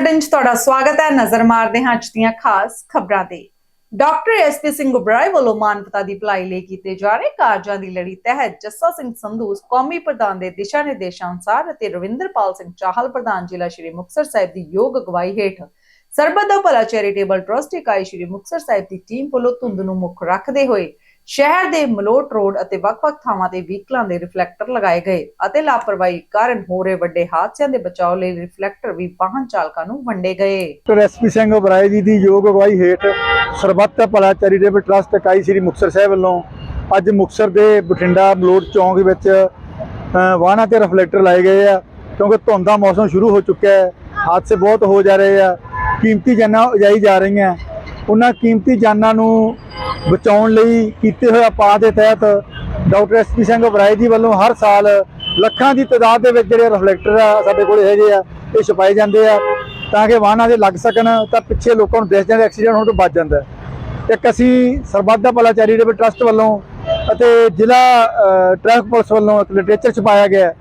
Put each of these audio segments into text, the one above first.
Bulletin 'ਚ ਤੁਹਾਡਾ ਸਵਾਗਤ ਹੈ। ਨਜ਼ਰ ਮਾਰਦੇ ਹਾਂ ਅੱਜ ਦੀਆਂ ਖਾਸ ਖਬਰਾਂ ਤੇ। ਡਾਕਟਰ ਐਸਪੀ ਸਿੰਘ ਉਬਰਾਏ ਵੱਲੋਂ ਮਾਨਵਤਾ ਦੀ ਭਲਾਈ ਲਈ ਕੀਤੇ ਜਾ ਰਹੇ ਕਾਰਜਾਂ ਦੀ ਲੜੀ ਤਹਿਤ ਜੱਸਾ ਸਿੰਘ ਸੰਧੂ ਕੌਮੀ ਪ੍ਰਧਾਨ ਦੇ ਦਿਸ਼ਾ ਨਿਰਦੇਸ਼ਾਂ ਅਨੁਸਾਰ ਅਤੇ ਰਵਿੰਦਰਪਾਲ ਸਿੰਘ ਚਾਹਲ ਪ੍ਰਧਾਨ ਜ਼ਿਲ੍ਹਾ ਸ਼੍ਰੀ ਮੁਕਤਸਰ ਸਾਹਿਬ ਦੀ ਯੋਗ ਅਗਵਾਈ ਹੇਠ ਸਰਬੱਤ ਦਾ ਭਲਾ ਚੈਰੀਟੇਬਲ ਟਰਸਟ ਇਕਾਈ ਸ਼੍ਰੀ ਮੁਕਤਸਰ ਸਾਹਿਬ ਦੀ ਟੀਮ ਵੱਲੋਂ ਧੁੰਦ ਨੂੰ ਮੁੱਖ ਰੱਖਦੇ ਹੋਏ ਸ਼ਹਿਰ ਦੇ ਮਲੋਟ ਰੋਡ ਅਤੇ ਵੱਖ-ਵੱਖ ਥਾਵਾਂ ਤੇ ਵਹੀਕਲਾਂ ਦੇ ਰਿਫਲੈਕਟਰ ਲਗਾਏ ਗਏ ਅਤੇ ਲਾਪਰਵਾਹੀ ਕਾਰਨ ਹੋ ਰਹੇ ਵੱਡੇ ਹਾਦਸਿਆਂ ਦੇ ਬਚਾਅ ਲਈ ਰਿਫਲੈਕਟਰ ਵੀ ਵਾਹਨ ਚਾਲਕਾਂ ਨੂੰ ਵੰਡੇ ਗਏ। ਡਾਕਟਰ ਐਸਪੀ ਸਿੰਘ ਉਬਰਾਏ ਜੀ ਦੀ ਯੋਗ ਅਗਵਾਈ ਹੇਠ ਸਰਬੱਤ ਭਲਾ ਚੈਰੀਟੇਬਲ ਟਰਸਟ ਇਕਾਈ ਸ੍ਰੀ ਮੁਕਤਸਰ ਸਾਹਿਬ ਵੱਲੋਂ ਅੱਜ ਮੁਕਤਸਰ ਦੇ ਬਠਿੰਡਾ ਮਲੋਟ ਚੌਂਕ ਵਿੱਚ ਵਾਹਨਾਂ ਤੇ ਰਿਫਲੈਕਟਰ ਲਾਏ ਗਏ ਆ ਕਿਉਂਕਿ ਧੁੰਦ ਦਾ ਮੌਸਮ ਸ਼ੁਰੂ ਹੋ ਚੁੱਕਿਆ ਹੈ, ਹਾਦਸੇ ਬਹੁਤ ਹੋ ਜਾ ਰਹੇ ਆ, ਕੀਮਤੀ ਜਾਨਾਂ ਉਜਾਈ ਜਾ ਰਹੀਆਂ। ਉਹਨਾਂ ਕੀਮਤੀ ਜਾਨਾਂ ਨੂੰ ਬਚਾਉਣ ਲਈ ਕੀਤੇ ਹੋਏ ਉਪਾਅ ਦੇ ਤਹਿਤ ਡਾਕਟਰ ਐਸਪੀ ਸਿੰਘ ਬਰਾਏ ਜੀ ਵੱਲੋਂ ਹਰ ਸਾਲ ਲੱਖਾਂ ਦੀ ਤਾਦਾਦ ਦੇ ਵਿੱਚ ਜਿਹੜੇ ਰਿਫਲੈਕਟਰ ਆ ਸਾਡੇ ਕੋਲ ਹੈਗੇ ਆ ਇਹ ਛਪਾਏ ਜਾਂਦੇ ਆ ਤਾਂ ਕਿ ਵਾਹਨਾਂ ਦੇ ਲੱਗ ਸਕਣ ਤਾਂ ਪਿੱਛੇ ਲੋਕਾਂ ਨੂੰ ਦਿਸ ਜਾਂਦੇ ਐਕਸੀਡੈਂਟ ਹੋਣ ਤੋਂ ਬਚ ਜਾਂਦਾ ਇੱਕ ਅਸੀਂ ਸਰਬੱਤ ਦਾ ਭਲਾ ਚੈਰੀਟੇਬਲ ਟਰਸਟ ਵੱਲੋਂ ਅਤੇ ਜ਼ਿਲ੍ਹਾ ਅ, ਟ੍ਰੈਫਿਕ ਪੁਲਿਸ ਵੱਲੋਂ ਇੱਕ ਲਿਟਰੇਚਰ ਛਪਾਇਆ ਗਿਆ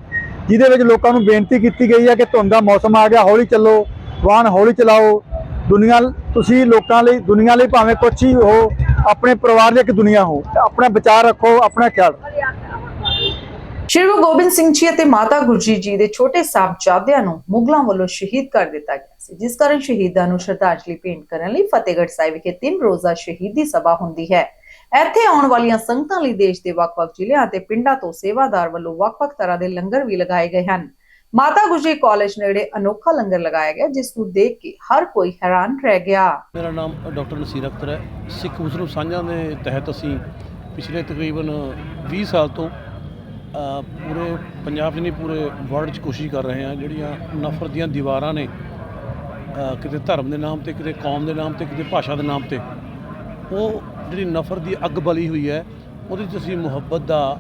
ਜਿਹਦੇ ਵਿੱਚ ਲੋਕਾਂ ਨੂੰ ਬੇਨਤੀ ਕੀਤੀ ਗਈ ਹੈ ਕਿ ਧੁੰਦ ਦਾ ਮੌਸਮ ਆ ਗਿਆ ਹੌਲੀ ਚੱਲੋ ਵਾਹਨ ਹੌਲੀ ਚਲਾਓ ਦੁਨੀਆ ਤੁਸੀਂ ਲੋਕਾਂ ਲਈ, ਦੁਨੀਆ ਲਈ ਭਾਵੇਂ ਕੁਛ ਹੀ ਹੋ, ਆਪਣੇ ਪਰਿਵਾਰ ਦੀ ਇੱਕ ਦੁਨੀਆ ਹੋ ਆਪਣਾ ਵਿਚਾਰ ਰੱਖੋ, ਆਪਣਾ ਖਿਆਲ ਸ਼੍ਰੀ ਗੁਰੂ ਗੋਬਿੰਦ ਸਿੰਘ ਜੀ ਅਤੇ ਮਾਤਾ ਗੁਰਜੀ ਜੀ ਦੇ ਛੋਟੇ ਸਾਹਿਬਜ਼ਾਦਿਆਂ ਨੂੰ ਮੁਗਲਾਂ ਵੱਲੋਂ ਸ਼ਹੀਦ ਕਰ ਦਿੱਤਾ ਗਿਆ ਸੀ, ਜਿਸ ਕਾਰਨ ਸ਼ਹੀਦਾਂ ਨੂੰ ਸ਼ਰਧਾਂਜਲੀ ਭੇਂਟ ਕਰਨ ਲਈ ਫਤਿਹਗੜ੍ਹ ਸਾਹਿਬ ਵਿਖੇ ਤਿੰਨ ਰੋਜ਼ਾ ਸ਼ਹੀਦੀ ਸਭਾ ਹੁੰਦੀ ਹੈ। ਇੱਥੇ ਆਉਣ ਵਾਲੀਆਂ ਸੰਗਤਾਂ ਲਈ ਦੇਸ਼ ਦੇ ਵੱਖ-ਵੱਖ ਜ਼ਿਲ੍ਹਿਆਂ ਅਤੇ ਪਿੰਡਾਂ ਤੋਂ ਸੇਵਾਦਾਰ ਵੱਲੋਂ ਵੱਖ-ਵੱਖ ਤਰ੍ਹਾਂ ਦੇ ਲੰਗਰ ਵੀ ਲਗਾਏ ਗਏ ਹਨ। ਮਾਤਾ ਗੁਰਜੀ ਕਾਲਜ ਨੇੜੇ ਅਨੋਖਾ ਲੰਗਰ ਲਗਾਇਆ ਗਿਆ, ਜਿਸ ਨੂੰ ਦੇਖ ਕੇ ਹਰ ਕੋਈ ਹੈਰਾਨ ਰਹਿ ਗਿਆ। ਮੇਰਾ ਨਾਮ ਡਾਕਟਰ ਨਸੀਰ ਅਖਤਰ ਹੈ। ਸਿੱਖ ਮੁਸਲਿਮ ਸਾਂਝਾਂ ਦੇ ਤਹਿਤ ਅਸੀਂ ਪਿਛਲੇ ਤਕਰੀਬਨ 20 ਸਾਲ ਤੋਂ ਪੂਰੇ ਪੰਜਾਬ 'ਚ ਨਹੀਂ ਪੂਰੇ ਵਰਲਡ 'ਚ ਕੋਸ਼ਿਸ਼ ਕਰ ਰਹੇ ਹਾਂ, ਜਿਹੜੀਆਂ ਨਫ਼ਰਤ ਦੀਆਂ ਦੀਵਾਰਾਂ ਨੇ ਕਿਤੇ ਧਰਮ ਦੇ ਨਾਮ ਤੇ, ਕਿਤੇ ਕੌਮ ਦੇ ਨਾਮ ਤੇ, ਕਿਤੇ ਭਾਸ਼ਾ ਦੇ ਨਾਮ ਤੇ, ਉਹ ਜਿਹੜੀ ਨਫ਼ਰਤ ਦੀ ਅੱਗ ਬਲੀ ਹੋਈ ਹੈ, ਉਹਦੇ 'ਚ ਅਸੀਂ ਮੁਹੱਬਤ ਦਾ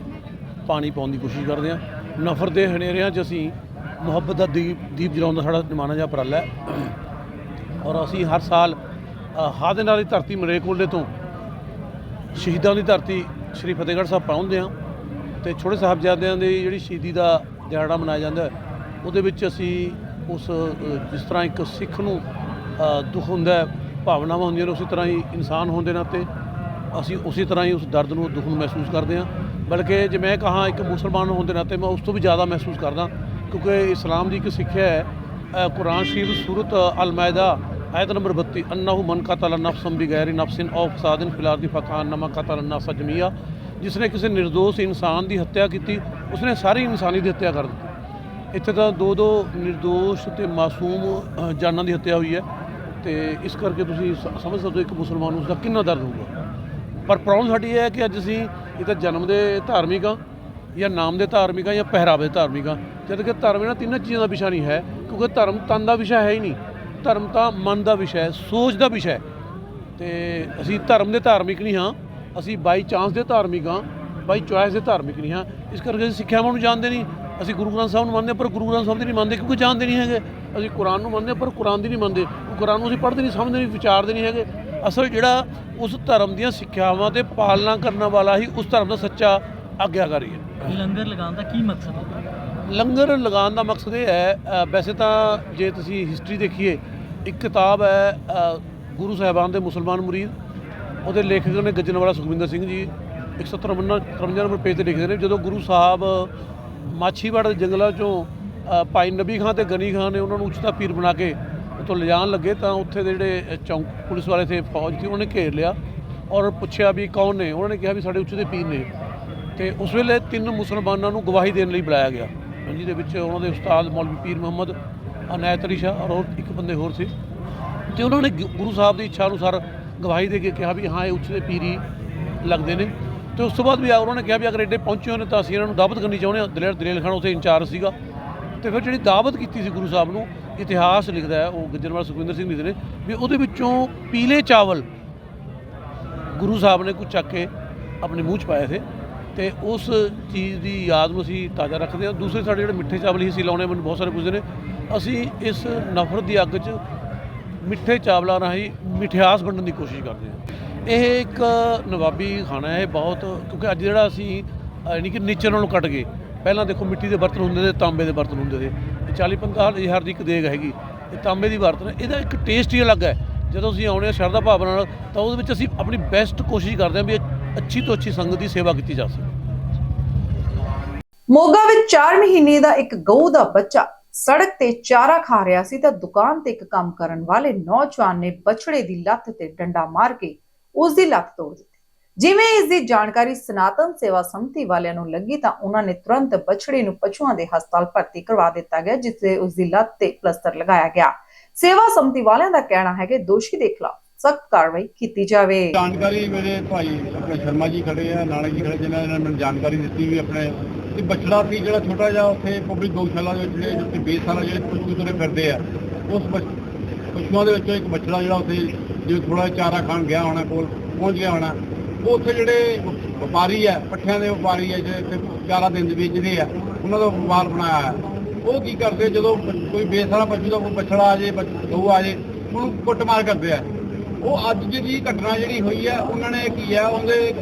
ਪਾਣੀ ਪਾਉਣ ਦੀ ਕੋਸ਼ਿਸ਼ ਕਰਦੇ ਹਾਂ। ਨਫ਼ਰਤ ਦੇ ਹਨੇਰਿਆਂ 'ਚ ਅਸੀਂ ਮੁਹੱਬਤ ਦਾ ਦੀਪ ਦੀਪ ਜਲਾਉਣ ਦਾ ਸਾਡਾ ਨਿਮਾਣਾ ਜਿਹਾ ਉਪਰਾਲਾ ਹੈ। ਔਰ ਅਸੀਂ ਹਰ ਸਾਲ ਅ, ਹਾਦੇ ਨਾਲ ਦੀ ਧਰਤੀ ਮਰੇਕੋਲੇ ਤੋਂ ਸ਼ਹੀਦਾਂ ਦੀ ਧਰਤੀ ਸ਼੍ਰੀ ਫਤਿਹਗੜ੍ਹ ਸਾਹਿਬ ਪਹੁੰਚਦੇ ਹਾਂ ਤੇ ਛੋਟੇ ਸਾਹਿਬਜ਼ਾਦਿਆਂ ਦੀ ਜਿਹੜੀ ਸ਼ਹੀਦੀ ਦਾ ਦਿਹਾੜਾ ਮਨਾਇਆ ਜਾਂਦਾ ਉਹਦੇ ਵਿੱਚ ਅਸੀਂ ਉਸ ਜਿਸ ਤਰ੍ਹਾਂ ਇੱਕ ਸਿੱਖ ਨੂੰ ਦੁੱਖ ਹੁੰਦਾ ਭਾਵਨਾਵਾਂ ਹੁੰਦੀਆਂ ਨੇ ਉਸੇ ਤਰ੍ਹਾਂ ਹੀ ਇਨਸਾਨ ਹੋਣ ਦੇ ਨਾਤੇ ਅਸੀਂ ਉਸੇ ਤਰ੍ਹਾਂ ਹੀ ਉਸ ਦਰਦ ਨੂੰ ਦੁੱਖ ਨੂੰ ਮਹਿਸੂਸ ਕਰਦੇ ਹਾਂ। ਬਲਕਿ ਜੇ ਮੈਂ ਕਹਾਂ ਇੱਕ ਮੁਸਲਮਾਨ ਹੋਣ ਦੇ ਨਾਤੇ ਮੈਂ ਉਸ ਤੋਂ ਵੀ ਜ਼ਿਆਦਾ ਮਹਿਸੂਸ ਕਰਦਾ। ਕਿਉਂਕਿ ਇਸਲਾਮ ਦੀ ਇੱਕ ਸਿੱਖਿਆ ਹੈ ਕੁਰਾਨ ਸ਼ਰੀਫ ਸੂਰਤ ਅਲ ਮਾਇਦਾ ਆਇਤ ਨੰਬਰ 32 ਅੰਨਹੁ ਮਨ ਕਤਲ ਨਫਸਨ ਬਿਗੈਰ ਨਫਸਿਨ ਔ ਫਸਾਦਨ ਫਿਲ ਅਰਦੀ ਫਕਾਨ ਨਮਾ ਕਤਲ ਨਫਸ ਜਮੀਆ। ਜਿਸਨੇ ਕਿਸੇ ਨਿਰਦੋਸ਼ ਇਨਸਾਨ ਦੀ ਹੱਤਿਆ ਕੀਤੀ, ਉਸਨੇ ਸਾਰੀ ਇਨਸਾਨੀ ਦੀ ਹੱਤਿਆ ਕਰ ਦਿੱਤੀ। ਇੱਥੇ ਤਾਂ ਦੋ ਦੋ ਨਿਰਦੋਸ਼ ਤੇ ਮਾਸੂਮ ਜਾਨਾਂ ਦੀ ਹੱਤਿਆ ਹੋਈ ਹੈ। ਤੇ ਇਸ ਕਰਕੇ ਤੁਸੀਂ ਸ- ਸਮਝ ਸਕਦੇ ਹੋ ਇੱਕ ਮੁਸਲਮਾਨ ਨੂੰ ਉਸਦਾ ਕਿੰਨਾ ਦਰਦ ਹੋਊਗਾ। ਪਰ ਪ੍ਰੋਬਲਮ ਸਾਡੀ ਇਹ ਹੈ ਕਿ ਅੱਜ ਅਸੀਂ ਇਹ ਤਾਂ ਜਨਮ ਦੇ ਧਾਰਮਿਕ ਆ ਜਾਂ ਨਾਮ ਦੇ ਧਾਰਮਿਕ ਆ ਜਾਂ ਪਹਿਰਾਵੇ ਦੇ ਧਾਰਮਿਕ ਆ ਜਦ ਕਿ ਧਰਮ ਇਹਨਾਂ ਤਿੰਨਾਂ ਚੀਜ਼ਾਂ ਦਾ ਵਿਸ਼ਾ ਨਹੀਂ ਹੈ ਕਿਉਂਕਿ ਧਰਮ ਤਨ ਦਾ ਵਿਸ਼ਾ ਹੈ ਹੀ ਨਹੀਂ। ਧਰਮ ਤਾਂ ਮਨ ਦਾ ਵਿਸ਼ਾ ਹੈ ਸੋਚ ਦਾ ਵਿਸ਼ਾ ਹੈ। ਤੇ ਅਸੀਂ ਧਰਮ ਦੇ ਧਾਰਮਿਕ ਨਹੀਂ ਹਾਂ ਅਸੀਂ ਬਾਈ ਚਾਂਸ ਦੇ ਧਾਰਮਿਕ ਹਾਂ ਬਾਈ ਚੁਆਇਸ ਦੇ ਧਾਰਮਿਕ ਨਹੀਂ ਹਾਂ। ਇਸ ਕਰਕੇ ਅਸੀਂ ਸਿੱਖਿਆਵਾਂ ਨੂੰ ਜਾਣਦੇ ਨਹੀਂ ਅਸੀਂ ਗੁਰੂ ਗ੍ਰੰਥ ਸਾਹਿਬ ਨੂੰ ਮੰਨਦੇ ਹਾਂ, ਪਰ ਗੁਰੂ ਗ੍ਰੰਥ ਸਾਹਿਬ ਦੀ ਨਹੀਂ ਮੰਨਦੇ ਕਿਉਂਕਿ ਜਾਣਦੇ ਨਹੀਂ ਹੈਗੇ। ਅਸੀਂ ਕੁਰਾਨ ਨੂੰ ਮੰਨਦੇ ਹਾਂ, ਪਰ ਕੁਰਾਨ ਦੀ ਨਹੀਂ ਮੰਨਦੇ। ਉਹ ਕੁਰਾਨ ਨੂੰ ਅਸੀਂ ਪੜ੍ਹਦੇ ਨਹੀਂ ਸਮਝਦੇ ਨਹੀਂ ਵਿਚਾਰਦੇ ਨਹੀਂ ਹੈਗੇ। ਅਸਲ ਜਿਹੜਾ ਉਸ ਧਰਮ ਦੀਆਂ ਸਿੱਖਿਆਵਾਂ ਤੇ ਪਾਲਣਾ ਕਰਨ ਵਾਲਾ ਹੀ ਉਸ ਧਰਮ ਦਾ ਸੱਚਾ ਆਗਿਆਕਾਰੀ ਹੈ। ਲੰਗਰ ਲਗਾਉਣ ਦਾ ਕੀ ਮਕਸਦ ਹੈ? ਲੰਗਰ ਲਗਾਉਣ ਦਾ ਮਕਸਦ ਇਹ ਹੈ ਅ, ਵੈਸੇ ਤਾਂ ਜੇ ਤੁਸੀਂ ਹਿਸਟਰੀ ਦੇਖੀਏ ਇੱਕ ਕਿਤਾਬ ਹੈ ਅ, ਗੁਰੂ ਸਾਹਿਬਾਨ ਦੇ ਮੁਸਲਮਾਨ ਮੁਰੀਦ ਉਹਦੇ ਲੇਖਕ ਨੇ ਗੱਜਣਵਾਲਾ ਸੁਖਵਿੰਦਰ ਸਿੰਘ ਜੀ 153 53 ਨੰਬਰ ਪੇਜ ਤੇ ਲਿਖਦੇ ਨੇ ਜਦੋਂ ਗੁਰੂ ਸਾਹਿਬ ਮਾਛੀਵਾੜ ਦੇ ਜੰਗਲਾਂ ਚੋਂ ਅ, ਭਾਈ ਨਬੀ ਖਾਨ ਤੇ ਗਨੀ ਖਾਨ ਨੇ ਉਹਨਾਂ ਨੂੰ ਉੱਚਤਾ ਪੀਰ ਬਣਾ ਕੇ ਉੱਥੋਂ ਲਿਜਾਣ ਲੱਗੇ ਤਾਂ ਉੱਥੇ ਦੇ ਜਿਹੜੇ ਚੌਂਕ ਪੁਲਿਸ ਵਾਲੇ ਥੇ ਫੌਜ ਸੀ ਉਹਨਾਂ ਨੇ ਘੇਰ ਲਿਆ ਔਰ ਪੁੱਛਿਆ ਵੀ ਕੌਣ ਨੇ? ਉਹਨਾਂ ਨੇ ਕਿਹਾ ਵੀ ਸਾਡੇ ਉੱਚੇ ਦੇ ਪੀਰ ਨੇ। ਤੇ ਉਸ ਵੇਲੇ ਤਿੰਨ ਮੁਸਲਮਾਨਾਂ ਨੂੰ ਗਵਾਹੀ ਦੇਣ ਲਈ ਬੁਲਾਇਆ ਗਿਆ। ਜਿਹਦੇ ਵਿੱਚ ਉਹਨਾਂ ਦੇ ਉਸਤਾਦ ਮੌਲਵੀ ਪੀਰ ਮੁਹੰਮਦ, ਅਨਾਇਤ ਅਲੀ ਸ਼ਾਹ ਔਰ ਇੱਕ ਬੰਦੇ ਹੋਰ ਸੀ। ਤੇ ਉਹਨਾਂ ਨੇ ਗੁ- ਗੁਰੂ ਸਾਹਿਬ ਦੀ ਇੱਛਾ ਅਨੁਸਾਰ ਗਵਾਹੀ ਦੇ ਕੇ ਕਿਹਾ ਵੀ ਹਾਂ, ਇਹ ਉੱਚ ਪੀਰੀ ਲੱਗਦੇ ਨੇ। ਤੇ ਉਸ ਤੋਂ ਬਾਅਦ ਵੀ ਆ, ਉਹਨਾਂ ਨੇ ਕਿਹਾ ਵੀ ਅਗਰ ਐਡੇ ਪਹੁੰਚੇ ਹੋਏ ਨੇ ਤਾਂ ਅਸੀਂ ਇਹਨਾਂ ਨੂੰ ਦਾਵਤ ਕਰਨੀ ਚਾਹੁੰਦੇ ਹਾਂ। ਦਲੇਰ ਦਲੇਲ ਖਾਨ ਉੱਥੇ ਇੰਚਾਰਜ ਸੀਗਾ। ਤੇ ਫਿਰ ਜਿਹੜੀ ਦਾਵਤ ਕੀਤੀ ਸੀ ਗੁਰੂ ਸਾਹਿਬ ਨੂੰ, ਇਤਿਹਾਸ ਲਿਖਦਾ ਹੈ, ਉਹ ਗੱਜਰਵਾਲ ਸੁਖਵਿੰਦਰ ਸਿੰਘ ਲਿਖਦੇ ਨੇ, ਵੀ ਉਹਦੇ ਵਿੱਚੋਂ ਪੀਲੇ ਚਾਵਲ ਗੁਰੂ ਸਾਹਿਬ ਨੇ ਕੁਝ ਚੱਕ ਕੇ ਆਪਣੇ ਮੂੰਹ 'ਚ ਪਾਏ ਸੀ ਤੇ ਉਸ ਚੀਜ਼ ਦੀ ਯਾਦ ਨੂੰ ਅਸੀਂ ਤਾਜ਼ਾ ਰੱਖਦੇ ਹਾਂ। ਦੂਸਰੇ ਸਾਡੇ ਜਿਹੜੇ ਮਿੱਠੇ ਚਾਵਲ ਹੀ ਅਸੀਂ ਲਾਉਣੇ ਮੈਨੂੰ ਬਹੁਤ ਸਾਰੇ ਪੁੱਛਦੇ ਨੇ। ਅਸੀਂ ਇਸ ਨਫ਼ਰਤ ਦੀ ਅੱਗ 'ਚ ਮਿੱਠੇ ਚਾਵਲਾਂ ਰਾਹੀਂ ਮਿਠਿਆਸ ਵੰਡਣ ਦੀ ਕੋਸ਼ਿਸ਼ ਕਰਦੇ ਹਾਂ। ਇਹ ਇੱਕ ਨਵਾਬੀ ਖਾਣਾ ਹੈ, ਇਹ ਬਹੁਤ, ਕਿਉਂਕਿ ਅੱਜ ਜਿਹੜਾ ਅਸੀਂ ਯਾਨੀ ਕਿ ਨੀਚੇ ਨਾਲੋਂ ਕੱਟ ਗਏ। ਪਹਿਲਾਂ ਦੇਖੋ ਮਿੱਟੀ ਦੇ ਬਰਤਨ ਹੁੰਦੇ ਸੀ, ਤਾਂਬੇ ਦੇ ਬਰਤਨ ਹੁੰਦੇ ਸੀ। 40 50 ਹਜ਼ਾਰ ਦੀ ਇੱਕ ਦੇਗ ਹੈਗੀ। ਇਹ ਤਾਂਬੇ ਦੀ ਬਰਤਨ ਇਹਦਾ ਇੱਕ ਟੇਸਟ ਹੀ ਅਲੱਗ ਹੈ। ਜਦੋਂ ਅਸੀਂ ਆਉਣੇ ਹਾਂ ਸ਼ਰਧਾ ਭਾਵਨਾ ਨਾਲ, ਤਾਂ ਉਹਦੇ ਵਿੱਚ ਅਸੀਂ ਆਪਣੀ ਬੈਸਟ ਕੋਸ਼ਿਸ਼ ਕਰਦੇ ਹਾਂ ਵੀ ਅੱਛੀ ਤੋਂ ਅੱਛੀ ਸੰਗਤ ਦੀ ਸੇਵਾ ਕੀਤੀ ਜਾ ਸਕੇ। ਮੋਗਾ ਵਿੱਚ 4 ਮਹੀਨੇ ਦਾ ਇੱਕ ਗਊ ਦਾ ਬੱਚਾ ਸੜਕ ਤੇ ਚਾਰਾ ਖਾ ਰਿਹਾ ਸੀ ਤਾਂ ਦੁਕਾਨ ਤੇ ਇੱਕ ਕੰਮ ਕਰਨ ਵਾਲੇ ਨੌਜਵਾਨ ਨੇ ਬਛੜੇ ਦੀ ਲੱਤ ਤੇ ਡੰਡਾ ਮਾਰ ਕੇ ਉਸ ਦੀ ਲੱਤ ਤੋੜ ਦਿੱਤੀ। ਜਿਵੇਂ ਇਸ ਦੀ ਜਾਣਕਾਰੀ ਸਨਾਤਨ ਸੇਵਾ ਸੰਮਤੀ ਵਾਲਿਆਂ ਨੂੰ ਲੱਗੀ ਤਾਂ ਉਹਨਾਂ ਨੇ ਤੁਰੰਤ ਬਛੜੇ ਨੂੰ ਪਸ਼ੂਆਂ ਦੇ ਹਸਪਤਾਲ ਭਰਤੀ ਕਰਵਾ ਦਿੱਤਾ ਗਿਆ, ਜਿੱਥੇ ਤੇ ਉਸ ਦੀ ਲੱਤ ਤੇ ਪਲਸਤਰ ਲਗਾਇਆ ਗਿਆ। ਸੇਵਾ ਸੰਮਤੀ ਵਾਲਿਆਂ ਦਾ ਕਹਿਣਾ ਹੈ ਕਿ ਦੋਸ਼ੀ ਦੇ ਖਿਲਾਫ ਸਖਤ ਕਾਰਵਾਈ ਕੀਤੀ ਜਾਵੇ। ਜਾਣਕਾਰੀ ਮੇਰੇ ਭਾਈ ਆਪਣੇ ਸ਼ਰਮਾ ਜੀ ਖੜੇ ਆ ਨਾਨਕ ਜੀ ਖੜੇ, ਜਿਨ੍ਹਾਂ ਨੇ ਮੈਨੂੰ ਜਾਣਕਾਰੀ ਦਿੱਤੀ ਵੀ ਆਪਣੇ ਕਿ ਬਛੜਾ ਸੀ ਜਿਹੜਾ ਛੋਟਾ ਜਿਹਾ ਉੱਥੇ ਪਬਲਿਕ ਗਊਸ਼ਾਲਾ ਦੇ ਜਿਹੜੇ ਜਿੱਥੇ ਬੇਸਹਾਰਾ ਜਿਹੜੇ ਪਸ਼ੂ ਤੁਰੇ ਫਿਰਦੇ ਆ, ਉਸ ਪਸ਼ੂਆਂ ਦੇ ਵਿੱਚੋਂ ਇੱਕ ਬਛੜਾ ਜਿਹੜਾ ਉੱਥੇ ਜਿਵੇਂ ਥੋੜਾ ਚਾਰਾ ਖਾਣ ਗਿਆ ਹੋਣਾ ਕੋਲ, ਪਹੁੰਚ ਗਿਆ ਹੋਣਾ, ਉਹ ਉੱਥੇ ਜਿਹੜੇ ਵਪਾਰੀ ਆ, ਪੱਠਿਆਂ ਦੇ ਵਪਾਰੀ ਆ, ਜਿਹੜੇ ਚਾਰਾ ਦਿਨ ਵੇਚਦੇ ਆ, ਉਹਨਾਂ ਦਾ ਵਪਾਰ ਬਣਾਇਆ ਹੈ ਉਹ ਕੀ ਕਰਦੇ ਜਦੋਂ ਕੋਈ ਬੇਸਾਲਾ ਪਸ਼ੂ ਦਾ ਕੋਈ ਬਛੜਾ ਆ ਜੇ, ਬਛ- ਗਊ ਆ ਜੇ, ਉਹਨੂੰ ਕੁੱਟਮਾਰ ਕਰਦੇ ਆ। ਉਹ ਅੱਜ ਜਿਹੜੀ ਘਟਨਾ ਜਿਹੜੀ ਹੋਈ ਹੈ ਉਹਨਾਂ ਨੇ ਕੀ ਹੈ ਉਹਦੇ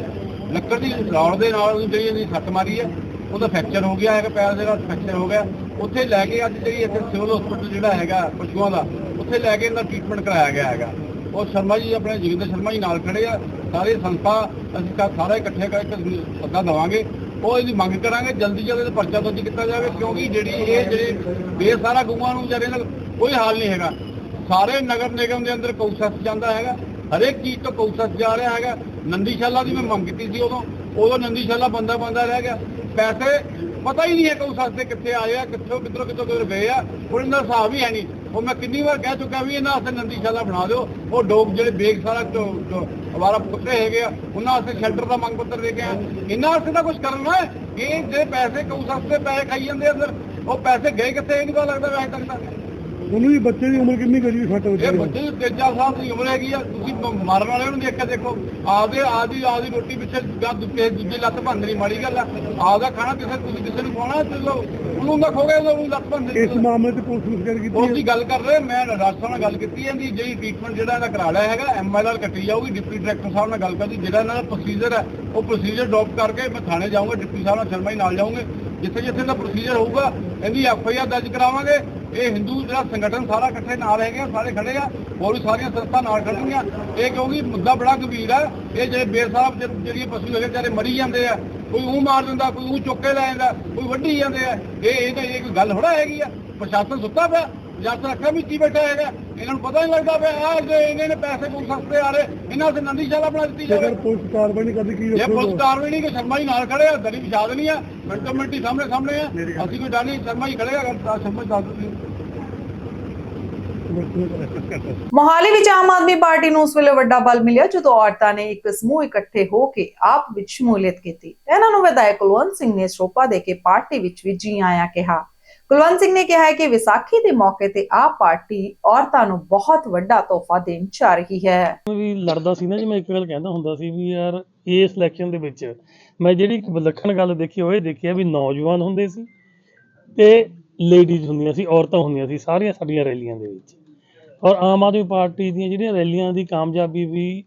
ਲੱਕੜ ਦੀ ਰੌੜ ਦੇ ਨਾਲ ਉਹਨੂੰ ਜਿਹੜੀ ਇਹਦੀ ਸੱਟ ਮਾਰੀ ਹੈ ਉਹਦਾ ਫ੍ਰੈਕਚਰ ਹੋ ਗਿਆ ਹੈਗਾ ਪੈਰ ਦੇ ਨਾਲ ਫ੍ਰੈਕਚਰ ਹੋ ਗਿਆ। ਉੱਥੇ ਲੈ ਕੇ ਅੱਜ ਜਿਹੜੀ ਇੱਥੇ ਸਿਵਲ ਹਸਪੀਟਲ ਜਿਹੜਾ ਹੈਗਾ, ਪਸ਼ੂਆਂ ਦਾ, ਉੱਥੇ ਲੈ ਕੇ ਇਹਦਾ ਟ੍ਰੀਟਮੈਂਟ ਕਰਾਇਆ ਗਿਆ ਹੈਗਾ। ਉਹ ਸ਼ਰਮਾ ਜੀ, ਆਪਣੇ ਜੋਗਿੰਦਰ ਸ਼ਰਮਾ ਜੀ ਨਾਲ ਖੜੇ ਆ। ਸਾਰੇ ਸੰਸਥਾ, ਅਸੀਂ ਕਾ ਸਾਰੇ ਇਕੱਠੇ ਕਰਕੇ ਸੱਦਾ ਦੇਵਾਂਗੇ। ਉਹ ਇਹਦੀ ਮੰਗ ਕਰਾਂਗੇ, ਜਲਦੀ ਜਲਦੀ ਇਹਦਾ ਪਰਚਾ ਦਰਜ ਕੀਤਾ ਜਾਵੇ, ਕਿਉਂਕਿ ਜਿਹੜੀ ਇਹ ਜਿਹੜੇ ਬੇਸਾਰਾ ਗਊਆਂ ਨੂੰ ਵਿਚਾਰੇ ਨਾਲ ਕੋਈ ਹਾਲ ਨਹੀਂ ਹੈਗਾ। ਸਾਰੇ ਨਗਰ ਨਿਗਮ ਦੇ ਅੰਦਰ ਕੌਸਸ ਜਾਂਦਾ ਹੈਗਾ। ਹਰੇਕ ਚੀਜ਼ ਤੋਂ ਕੌਸਸ ਜਾ ਰਿਹਾ ਹੈਗਾ। ਨੰਦੀਸ਼ਾਲਾ ਦੀ ਮੈਂ ਮੰਗ ਕੀਤੀ ਸੀ ਉਦੋਂ। ਉਦੋਂ ਨੰਦੀਸ਼ਾਲਾ ਬੰਦਾ ਬੰਦਾ ਰਹਿ ਗਿਆ। ਪੈਸੇ ਪਤਾ ਹੀ ਨਹੀਂ ਹੈ ਕੌਸਸ ਦੇ ਕਿੱਥੇ ਆਏ ਆ, ਕਿੱਥੋਂ, ਕਿੱਧਰੋਂ, ਕਿੱਥੋਂ ਕਿੱਧਰ ਗਏ ਆ। ਉਹ ਇਹਨਾਂ ਦਾ ਹਿਸਾਬ ਹੀ ਹੈ ਨਹੀਂ। ਉਹ ਮੈਂ ਕਿੰਨੀ ਵਾਰ ਕਹਿ ਚੁੱਕਾ ਵੀ ਇਹਨਾਂ ਵਾਸਤੇ ਨੰਦੀਸ਼ਾਲਾ ਬਣਾ ਦਿਓ। ਉਹ ਡੋਗ ਜਿਹੜੇ ਬੇਗ ਸਾਰਾ ਅਵਾਰਾ ਕੁੱਤੇ ਹੈਗੇ ਆ, ਉਹਨਾਂ ਵਾਸਤੇ ਸ਼ੈਲਟਰ ਦਾ ਮੰਗ ਪੱਤਰ ਦੇ ਕੇ ਆ ਇਹਨਾਂ ਵਾਸਤੇ ਤਾਂ ਕੁਝ ਕਰਨਾ ਹੈ। ਇਹ ਜਿਹੜੇ ਪੈਸੇ ਕੌਸਸ ਦੇ ਪੈਸੇ ਖਾਈ ਜਾਂਦੇ ਆ ਅੰਦਰ, ਉਹ ਪੈਸੇ ਗਏ ਕਿੱਥੇ? ਇਹ ਨਹੀਂ ਪਤਾ ਲੱਗਦਾ ਵੈਸੇ ਤੱਕ ਤਾਂ। ਉਹਨੂੰ ਵੀ ਬੱਚੇ ਦੀ ਉਮਰ ਕਿੰਨੀ ਕਰੀ ਫਟ ਇਹ ਬੱਚੇ ਦੀ ਤੇਜਾ ਸਾਹਿਬ ਦੀ ਉਮਰ ਹੈਗੀ ਆ। ਤੁਸੀਂ ਮ- ਮਾਰਨ ਵਾਲੇ ਨੂੰ ਦੇਖ ਕੇ ਦੇਖੋ। ਆਪਦੇ ਆਦੀ ਆਦੀ ਰੋਟੀ ਪਿੱਛੇ ਜਾਂ ਦੂਜੇ ਦੂਜੇ ਲੱਤ ਭੰਨਣੀ ਮਾੜੀ ਗੱਲ ਆ। ਆਪਦਾ ਖਾਣਾ ਕਿਸੇ ਤੁਸੀਂ ਕਿਸੇ ਨੂੰ ਖਵਾਉਣਾ ਚਲੋ ਉਹਨੂੰ ਨਾ ਖੋਗੇ ਉਹਨੂੰ ਲੱਤ ਭੰਨਣੀ ਇਸ ਮਾਮਲੇ ਤੇ ਪੁਲਿਸ ਨੂੰ ਸ਼ਿਕਾਇਤ ਉਸ ਦੀ ਗੱਲ ਕਰ ਰਹੇ ਮੈਂ ਰਾਜਸਥਾਨ ਨਾਲ ਗੱਲ ਕੀਤੀ ਹੈ ਇਹਦੀ ਜਿਹੜੀ ਟ੍ਰੀਟਮੈਂਟ ਜਿਹੜਾ ਇਹਦਾ ਕਰਾ ਲਿਆ ਹੈਗਾ ਐਮਐਲਆਰ ਕੱਟੀ ਜਾਊਗੀ ਡਿਪਟੀ ਡਾਇਰੈਕਟਰ ਸਾਹਿਬ ਨਾਲ ਗੱਲ ਕਰਦੀ ਜਿਹੜਾ ਇਹਨਾਂ ਦਾ ਪ੍ਰੋਸੀਜਰ ਹੈ ਉਹ ਪ੍ਰੋਸੀਜਰ ਅਡਾਪਟ ਕਰਕੇ ਮੈਂ ਥਾਣੇ ਜਾਊਂਗਾ ਡਿਪਟੀ ਸਾਹਿਬ ਨਾਲ ਸ਼ਰਮਾ ਜੀ ਨਾਲ ਜਾਊਂਗੇ। ਜਿੱਥੇ ਜਿੱਥੇ ਦਾ ਪ੍ਰੋਸੀਜਰ ਹੋਊਗਾ ਇਹਦੀ ਐਫਆਈਆਰ ਦਰਜ ਕਰਾਵਾਂਗੇ। ਇਹ ਹਿੰਦੂ ਜਿਹੜਾ ਸੰਗਠਨ ਸਾਰਾ ਇਕੱਠੇ ਨਾਲ ਹੈਗੇ ਸਾਰੇ ਖੜੇ ਆ ਹੋਰ ਵੀ ਸਾਰੀਆਂ ਸੰਸਥਾ ਨਾਲ ਖੜੀਆਂ ਇਹ ਕਿਉਂਕਿ ਮੁੱਦਾ ਬੜਾ ਗੰਭੀਰ ਆ ਇਹ ਜਿਹੜੇ ਬੇਸਾਬ ਜਿਹੜੀਆਂ ਪਸ਼ੂ ਹੈਗੇ ਵਿਚਾਰੇ ਮਰੀ ਜਾਂਦੇ ਆ। ਕੋਈ ਉਹ ਮਾਰ ਦਿੰਦਾ ਕੋਈ ਉਹ ਚੁੱਕ ਕੇ ਲੈ ਜਾਂਦਾ ਕੋਈ ਵੱਢੀ ਜਾਂਦੇ ਆ। ਇਹ ਇਹ ਤਾਂ ਇਹ ਕੋਈ ਗੱਲ ਥੋੜਾ ਹੈਗੀ ਆ। ਪ੍ਰਸ਼ਾਸਨ ਸੁੱਤਾ ਪਿਆ ਪ੍ਰਸ਼ਾਸਨ ਅੱਖਾਂ ਵਿੱਚ ਹੀ ਬੈਠਾ ਹੈਗਾ ਇਹਨਾਂ ਨੂੰ ਪਤਾ ਨਹੀਂ ਲੱਗਦਾ ਪਿਆ ਆ ਜੇ ਇਹਨਾਂ ਨੇ ਪੈਸੇ ਕੋਈ ਸਸਤੇ ਆ ਰਹੇ ਇਹਨਾਂ ਤੇ ਨੰਦੀਸ਼ਾਲਾ ਬਣਾ ਦਿੱਤੀ ਜਾਵੇ। ਪੁਲਿਸ ਕਾਰਵਾਈ ਨਹੀਂ ਕਰਦੀ ਕੀ ਇਹ ਪੁਲਿਸ ਕਾਰਵਾਈ ਨਹੀਂ ਕਿ ਸ਼ਰਮਾ ਜੀ ਨਾਲ ਖੜੇ ਆ ਦਰੀ ਵਿਛਾ ਦੇਣੀ ਆ ਮਿੰਟੋ ਮਿੰਟੀ ਸਾਹਮਣੇ ਸਾਹਮਣੇ ਆ। ਅਸੀਂ ਕੋਈ ਡਰ ਨਹੀਂ ਸ਼ਰਮਾ ਜੀ ਖੜੇ ਆ ਅਗਰ ਸ਼ਰਮਾ ਦੱਸ ਦਿਓ ਮੋਹਾਲੀ ਵਿੱਚ ਆਮ ਆਦਮੀ ਪਾਰਟੀ ਨੂੰ ਉਸ ਵੇਲੇ ਵੱਡਾ ਬਲ ਮਿਲਿਆ ਜਦੋਂ ਔਰਤਾਂ ਨੇ ਇੱਕ ਸਮੂਹ ਇਕੱਠੇ ਹੋ ਕੇ ਆਪ ਵਿੱਚ ਸ਼ਮੂਲੀਅਤ ਕੀਤੀ। ਇਹਨਾਂ ਨੂੰ ਵਿਧਾਇਕ ਕੁਲਵੰਤ ਸਿੰਘ ਨੇ ਸ਼ੋਭਾ ਦੇ ਕੇ ਪਾਰਟੀ ਵਿੱਚ ਵੀ ਜੀ ਆਇਆਂ ਕਿਹਾ। ਕੁਲਵੰਤ ਸਿੰਘ ਨੇ ਕਿਹਾ ਹੈ ਕਿ ਵਿਸਾਖੀ ਦੇ ਮੌਕੇ ਤੇ ਆਪ ਪਾਰਟੀ ਔਰਤਾਂ ਨੂੰ ਬਹੁਤ ਵੱਡਾ ਤੋਹਫਾ ਦੇਣ ਜਾ ਰਹੀ ਹੈ। ਵੀ ਲੜਦਾ ਸੀ ਨਾ ਜੀ ਮੈਂ ਇੱਕ ਗੱਲ ਕਹਿੰਦਾ ਹੁੰਦਾ ਸੀ ਵੀ ਯਾਰ ਇਸ ਇਲੈਕਸ਼ਨ ਦੇ ਵਿੱਚ ਮੈਂ ਜਿਹੜੀ ਇੱਕ ਵਿਲੱਖਣ ਗੱਲ ਦੇਖੀ, ਉਹ ਇਹ ਦੇਖੀ ਆ ਵੀ ਨੌਜਵਾਨ ਹੁੰਦੇ ਸੀ ਤੇ ਲੇਡੀਜ਼ ਹੁੰਦੀਆਂ ਸੀ, ਔਰਤਾਂ ਹੁੰਦੀਆਂ ਸੀ, ਸਾਰੀਆਂ ਸਾਡੀਆਂ ਰੈਲੀਆਂ ਦੇ ਵਿੱਚ। ਔਰ ਆਮ ਆਦਮੀ ਪਾਰਟੀ ਦੀਆਂ ਜਿਹੜੀਆਂ ਰੈਲੀਆਂ ਦੀ ਕਾਮਯਾਬੀ ਵੀ